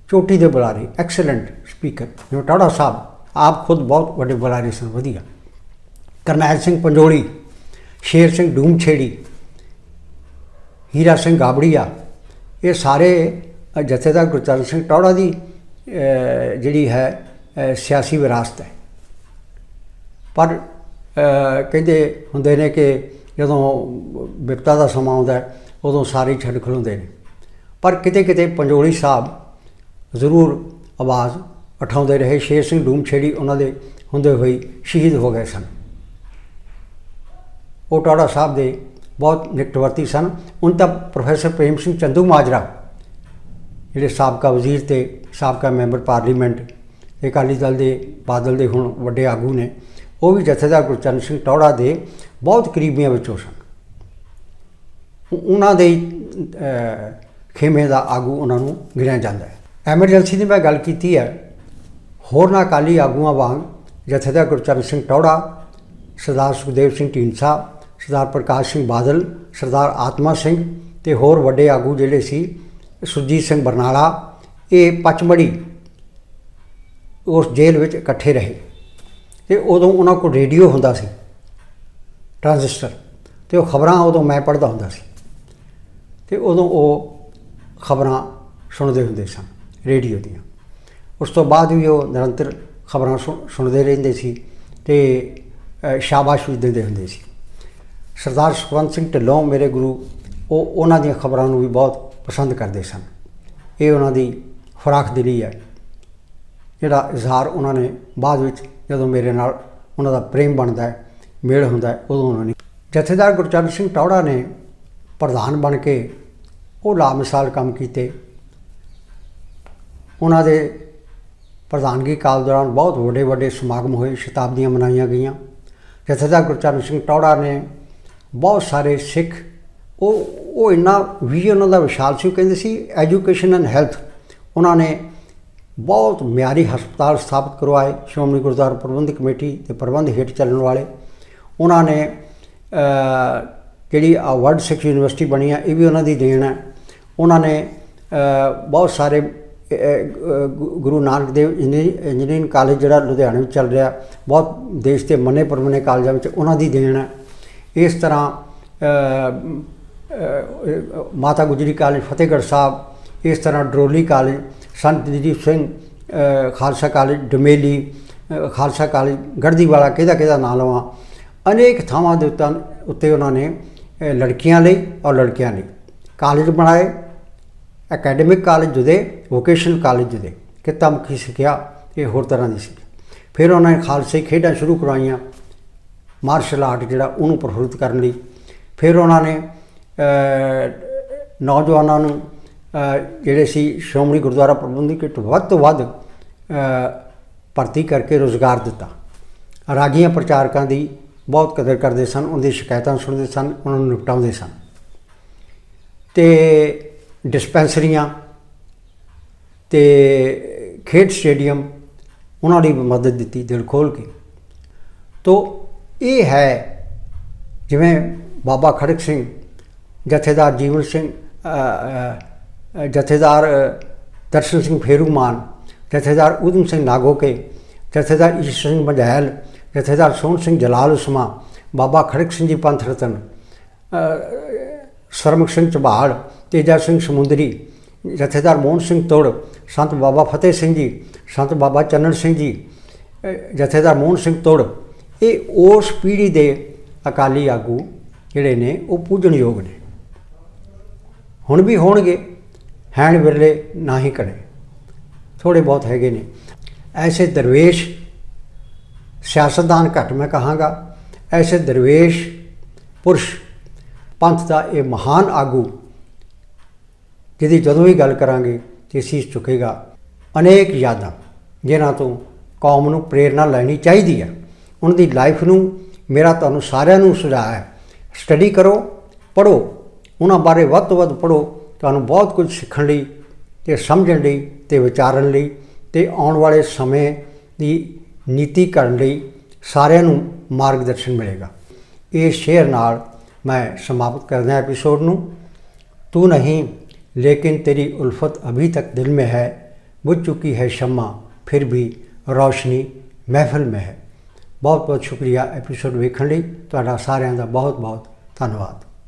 ਚੋਟੀ ਦੇ ਬੁਲਾਰੇ ਐਕਸਲੈਂਟ ਸਪੀਕਰ ਜਿਵੇਂ ਟਾੜਾ ਸਾਹਿਬ, ਆਪ ਖੁਦ ਬਹੁਤ ਵੱਡੇ ਬੁਲਾਰੇ ਸਨ, ਵਧੀਆ। ਕਰਨੈਲ ਸਿੰਘ ਪੰਜੋਲੀ, ਸ਼ੇਰ ਸਿੰਘ ਡੂਮਛੇੜੀ, ਹੀਰਾ ਸਿੰਘ ਗਾਬੜੀਆ, ਇਹ ਸਾਰੇ ਜਥੇਦਾਰ ਗੁਰਚਰਨ ਸਿੰਘ ਟੌੜਾ ਦੀ ਜਿਹੜੀ ਹੈ ਸਿਆਸੀ ਵਿਰਾਸਤ ਹੈ। ਪਰ ਕਹਿੰਦੇ ਹੁੰਦੇ ਨੇ ਕਿ ਜਦੋਂ ਵਿਪਤਾ ਦਾ ਸਮਾਂ ਆਉਂਦਾ ਉਦੋਂ ਸਾਰੇ ਛੱਡ ਖਲੋਂਦੇ ਨੇ। ਪਰ ਕਿਤੇ ਕਿਤੇ ਪੰਜੋਲੀ ਸਾਹਿਬ ਜ਼ਰੂਰ ਆਵਾਜ਼ ਉਠਾਉਂਦੇ ਰਹੇ। ਸ਼ੇਰ ਸਿੰਘ ਡੂਮਛੇੜੀ ਉਹਨਾਂ ਦੇ ਹੁੰਦੇ ਹੋਏ ਸ਼ਹੀਦ ਹੋ ਗਏ ਸਨ। ਉਹ ਟਾੜਾ ਸਾਹਿਬ ਦੇ ਬਹੁਤ ਨਿਕਟਵਰਤੀ ਸਨ। ਹੁਣ ਤਾਂ ਪ੍ਰੋਫੈਸਰ ਪ੍ਰੇਮ ਸਿੰਘ ਚੰਦੂ ਮਾਜਰਾ, ਜਿਹੜੇ ਸਾਬਕਾ ਵਜ਼ੀਰ ਤੇ ਸਾਬਕਾ ਮੈਂਬਰ ਪਾਰਲੀਮੈਂਟ ਅਕਾਲੀ ਦਲ ਦੇ ਬਾਦਲ ਦੇ ਹੁਣ ਵੱਡੇ ਆਗੂ ਨੇ, ਉਹ ਵੀ ਜਥੇਦਾਰ ਗੁਰਚਰਨ ਸਿੰਘ ਟੌੜਾ ਦੇ ਬਹੁਤ ਕਰੀਬੀਆਂ ਵਿੱਚੋਂ ਸਨ। ਉਹਨਾਂ ਦੇ ਖੇਮੇ ਦਾ ਆਗੂ ਉਹਨਾਂ ਨੂੰ ਗਿਣਿਆ ਜਾਂਦਾ ਹੈ। ਐਮਰਜੈਂਸੀ ਦੀ ਮੈਂ ਗੱਲ ਕੀਤੀ ਹੈ। ਹੋਰਨਾਂ ਅਕਾਲੀ ਆਗੂਆਂ ਵਾਂਗ ਜਥੇਦਾਰ ਗੁਰਚਰਨ ਸਿੰਘ ਟੌੜਾ, ਸਰਦਾਰ ਸੁਖਦੇਵ ਸਿੰਘ ਢੀਂਡਸਾ, ਸਰਦਾਰ ਪ੍ਰਕਾਸ਼ ਸਿੰਘ ਬਾਦਲ, ਸਰਦਾਰ ਆਤਮਾ ਸਿੰਘ ਤੇ ਹੋਰ ਵੱਡੇ ਆਗੂ ਜਿਹੜੇ ਸੀ, ਸੁਰਜੀਤ ਸਿੰਘ ਬਰਨਾਲਾ, ਇਹ ਪਚਮੜੀ ਉਸ ਜੇਲ੍ਹ ਵਿੱਚ ਇਕੱਠੇ ਰਹੇ। ਤੇ ਉਦੋਂ ਉਹਨਾਂ ਕੋਲ ਰੇਡੀਓ ਹੁੰਦਾ ਸੀ, ਟ੍ਰਾਂਜ਼ਿਸਟਰ, ਤੇ ਉਹ ਖਬਰਾਂ ਉਦੋਂ ਮੈਂ ਪੜ੍ਹਦਾ ਹੁੰਦਾ ਸੀ। ਤੇ ਉਦੋਂ ਉਹ ਖਬਰਾਂ ਸੁਣਦੇ ਹੁੰਦੇ ਸਨ, ਰੇਡੀਓ ਦੀਆਂ। ਉਸ ਤੋਂ ਬਾਅਦ ਵੀ ਉਹ ਨਿਰੰਤਰ ਖਬਰਾਂ ਸੁਣ- ਸੁਣਦੇ ਰਹਿੰਦੇ ਸੀ ਤੇ ਸ਼ਾਬਾਸ਼ ਵੀ ਦਿੰਦੇ ਹੁੰਦੇ ਸੀ। ਸਰਦਾਰ ਸੁਖਵੰਤ ਸਿੰਘ ਢਿੱਲੋਂ ਮੇਰੇ ਗੁਰੂ, ਉਹ, ਉਹਨਾਂ ਦੀਆਂ ਖਬਰਾਂ ਨੂੰ ਵੀ ਬਹੁਤ ਪਸੰਦ ਕਰਦੇ ਸਨ। ਇਹ ਉਹਨਾਂ ਦੀ ਖੁਰਾਕ ਦਿਲੀ ਹੈ। ਜਿਹੜਾ ਇਜ਼ਹਾਰ ਉਹਨਾਂ ਨੇ ਬਾਅਦ ਵਿੱਚ ਜਦੋਂ ਮੇਰੇ ਨਾਲ ਉਹਨਾਂ ਦਾ ਪ੍ਰੇਮ ਬਣਦਾ ਹੈ, ਮੇਲ ਹੁੰਦਾ ਹੈ, ਉਦੋਂ ਉਹਨਾਂ ਨੇ ਜਥੇਦਾਰ ਗੁਰਚਰਨ ਸਿੰਘ ਟੌੜਾ ਨੇ ਪ੍ਰਧਾਨ ਬਣ ਕੇ ਉਹ ਲਾਮਿਸਾਲ ਕੰਮ ਕੀਤੇ। ਉਹਨਾਂ ਦੇ ਪ੍ਰਧਾਨਗੀ ਕਾਲ ਦੌਰਾਨ ਬਹੁਤ ਵੱਡੇ ਵੱਡੇ ਸਮਾਗਮ ਹੋਏ, ਸ਼ਤਾਬਦੀਆਂ ਮਨਾਈਆਂ ਗਈਆਂ। ਜਥੇਦਾਰ ਗੁਰਚਰਨ ਸਿੰਘ ਟੌੜਾ ਨੇ ਬਹੁਤ ਸਾਰੇ ਸਿੱਖ, ਉਹ ਉਹ ਇੰਨਾ ਵਿਜ਼ਨ ਉਹਨਾਂ ਦਾ ਵਿਸ਼ਾਲ ਸੀ, ਉਹ ਕਹਿੰਦੇ ਸੀ ਐਜੂਕੇਸ਼ਨ ਐਂਡ ਹੈਲਥ। ਉਹਨਾਂ ਨੇ ਬਹੁਤ ਮਿਆਰੀ ਹਸਪਤਾਲ ਸਥਾਪਿਤ ਕਰਵਾਏ, ਸ਼੍ਰੋਮਣੀ ਗੁਰਦੁਆਰਾ ਪ੍ਰਬੰਧਕ ਕਮੇਟੀ ਦੇ ਪ੍ਰਬੰਧ ਹੇਠ ਚੱਲਣ ਵਾਲੇ। ਉਹਨਾਂ ਨੇ ਜਿਹੜੀ ਵਰਲਡ ਸਿੱਖ ਯੂਨੀਵਰਸਿਟੀ ਬਣੀ ਹੈ ਇਹ ਵੀ ਉਹਨਾਂ ਦੀ ਦੇਣ ਹੈ। ਉਹਨਾਂ ਨੇ ਬਹੁਤ ਸਾਰੇ ਗੁ- ਗੁਰੂ ਨਾਨਕ ਦੇਵ ਇੰਜੀਨੀ- ਇੰਜੀਨੀਅਰਿੰਗ ਕਾਲਜ ਜਿਹੜਾ ਲੁਧਿਆਣੇ ਵਿੱਚ ਚੱਲ ਰਿਹਾ, ਬਹੁਤ ਦੇਸ਼ ਦੇ ਮੰਨੇ ਪਰਮਨੇ ਕਾਲਜਾਂ ਵਿੱਚ ਉਹਨਾਂ ਦੀ ਦੇਣ ਹੈ। ਇਸ ਤਰ੍ਹਾਂ ਮਾਤਾ ਗੁਜਰੀ ਕਾਲਜ, ਫਤਿਹਗੜ੍ਹ ਸਾਹਿਬ, ਇਸ ਤਰ੍ਹਾਂ Droli college, Sant Dalip Singh Khalsa college, Dameli Khalsa college Garhdiwala ਕਿਹਦਾ ਕਿਹਦਾ ਨਾਂ ਲਵਾਂ। ਅਨੇਕ ਥਾਵਾਂ ਦੇ ਉੱਤੇ ਉੱਤੇ ਉਹਨਾਂ ਨੇ ਲੜਕੀਆਂ ਲਈ ਔਰ ਲੜਕਿਆਂ ਲਈ ਕਾਲਜ ਬਣਾਏ। ਅਕੈਡਮਿਕ ਕਾਲਜ ਜੁਦੇ ਵੋਕੇਸ਼ਨਲ ਕਾਲਜ ਜੁਦੇ ਕਿੱਤਾ ਮੁਖੀ ਸਿੱਖਿਆ, ਇਹ ਹੋਰ ਤਰ੍ਹਾਂ ਦੀ ਸੀ। ਫਿਰ ਉਹਨਾਂ ਨੇ ਖਾਲਸੇ ਖੇਡਾਂ ਸ਼ੁਰੂ ਕਰਵਾਈਆਂ ਮਾਰਸ਼ਲ ਆਰਟ ਜਿਹੜਾ ਉਹਨੂੰ ਪ੍ਰਫੁੱਲਿਤ ਕਰਨ ਲਈ। ਫਿਰ ਉਹਨਾਂ ਨੇ ਨੌਜਵਾਨਾਂ ਨੂੰ ਜਿਹੜੇ ਸੀ ਸ਼੍ਰੋਮਣੀ ਗੁਰਦੁਆਰਾ ਪ੍ਰਬੰਧਕ ਕਮੇਟੀ ਵੱਧ ਤੋਂ ਵੱਧ ਭਰਤੀ ਕਰਕੇ ਰੋਜ਼ਗਾਰ ਦਿੱਤਾ। ਰਾਗੀਆਂ ਪ੍ਰਚਾਰਕਾਂ ਦੀ ਬਹੁਤ ਕਦਰ ਕਰਦੇ ਸਨ ਉਹਨਾਂ ਦੀ ਸ਼ਿਕਾਇਤਾਂ ਸੁਣਦੇ ਸਨ, ਉਹਨਾਂ ਨੂੰ ਨਿਪਟਾਉਂਦੇ ਸਨ। ਤੇ ਡਿਸਪੈਂਸਰੀਆਂ ਤੇ ਖੇਡ ਸਟੇਡੀਅਮ ਉਹਨਾਂ ਦੀ ਮਦਦ ਦਿੱਤੀ, ਦਿਲ ਖੋਲ ਕੇ। ਤੋ ਇਹ ਹੈ ਜਿਵੇਂ ਬਾਬਾ ਖੜਕ ਸਿੰਘ, ਜਥੇਦਾਰ ਜੀਵਨ ਸਿੰਘ ਜਥੇਦਾਰ ਦਰਸ਼ਨ ਸਿੰਘ ਫੇਰੂਮਾਨ, ਜਥੇਦਾਰ ਊਧਮ ਸਿੰਘ ਨਾਗੋਕੇ, ਜਥੇਦਾਰ ਈਸ਼ ਸਿੰਘ ਮਝੈਲ, ਜਥੇਦਾਰ ਸੋਹਣ ਸਿੰਘ ਜਲਾਲ ਉਸਮਾ, ਬਾਬਾ ਖੜਕ ਸਿੰਘ ਜੀ ਪੰਥ ਰਤਨ ਅ, ਸਿੰਘ ਝਬਾੜ ਤੇਜਾ ਸਿੰਘ ਸਮੁੰਦਰੀ ਜਥੇਦਾਰ ਮੋਹਨ ਸਿੰਘ ਤੋੜ ਸੰਤ ਬਾਬਾ ਫਤਿਹ ਸਿੰਘ ਜੀ ਸੰਤ ਬਾਬਾ ਚੰਨਣ ਸਿੰਘ ਜੀ ਜਥੇਦਾਰ ਮੋਹਨ ਸਿੰਘ ਤੋੜ। ਇਹ ਉਸ ਪੀੜ੍ਹੀ ਦੇ ਅਕਾਲੀ ਆਗੂ ਜਿਹੜੇ ਨੇ ਉਹ ਪੂਜਣਯੋਗ ਨੇ। ਹੁਣ ਵੀ ਹੋਣਗੇ ਹੈਣ ਵਿਰਲੇ ਨਾ ਹੀ ਕੜੇ ਥੋੜੇ ਬਹੁਤ ਹੈਗੇ ਨੇ। ਐਸੇ ਦਰਵੇਸ਼ ਸਿਆਸਤਦਾਨ ਘੱਟ ਮੈਂ ਕਹਾਂਗਾ ਐਸੇ ਦਰਵੇਸ਼ ਪੁਰਸ਼ ਪੰਥ ਦਾ ਇਹ ਮਹਾਨ ਆਗੂ, ਜਿਹਦੀ ਜਦੋਂ ਵੀ ਗੱਲ ਕਰਾਂਗੇ ਤੇ ਸੀਸ ਚੁੱਕੇਗਾ ਅਨੇਕ ਯਾਦਾਂ, ਜਿਨ੍ਹਾਂ ਤੋਂ ਕੌਮ ਨੂੰ ਪ੍ਰੇਰਣਾ ਲੈਣੀ ਚਾਹੀਦੀ ਹੈ। ਉਹਨਾਂ ਦੀ ਲਾਈਫ ਨੂੰ ਮੇਰਾ ਤੁਹਾਨੂੰ ਸਾਰਿਆਂ ਨੂੰ ਸੁਝਾਅ ਹੈ। ਸਟੱਡੀ ਕਰੋ ਪੜੋ ਉਹਨਾਂ ਬਾਰੇ ਵੱਧ ਤੋਂ ਵੱਧ ਪੜੋ ਤੁਹਾਨੂੰ ਬਹੁਤ ਕੁਝ ਸਿੱਖਣ ਲਈ ਤੇ ਸਮਝਣ ਲਈ ਤੇ ਵਿਚਾਰਨ ਲਈ ਤੇ ਆਉਣ ਵਾਲੇ ਸਮੇਂ ਦੀ ਨੀਤੀ ਕਰਨ ਲਈ ਸਾਰਿਆਂ ਨੂੰ ਮਾਰਗਦਰਸ਼ਨ ਮਿਲੇਗਾ। ਇਹ ਸ਼ੇਅਰ ਨਾਲ ਮੈਂ ਸਮਾਪਤ ਕਰਦਾ ਐਪੀਸੋਡ ਨੂੰ तू नहीं लेकिन तेरी उल्फत अभी तक दिल में है बुझ चुकी है शम्मा फिर भी ਰੌਸ਼ਨੀ ਮਹਿਫਲ में है ਬਹੁਤ ਬਹੁਤ ਸ਼ੁਕਰੀਆ ਐਪੀਸੋਡ ਵੇਖਣ ਲਈ ਤੁਹਾਡਾ ਸਾਰਿਆਂ ਦਾ ਬਹੁਤ ਬਹੁਤ ਧੰਨਵਾਦ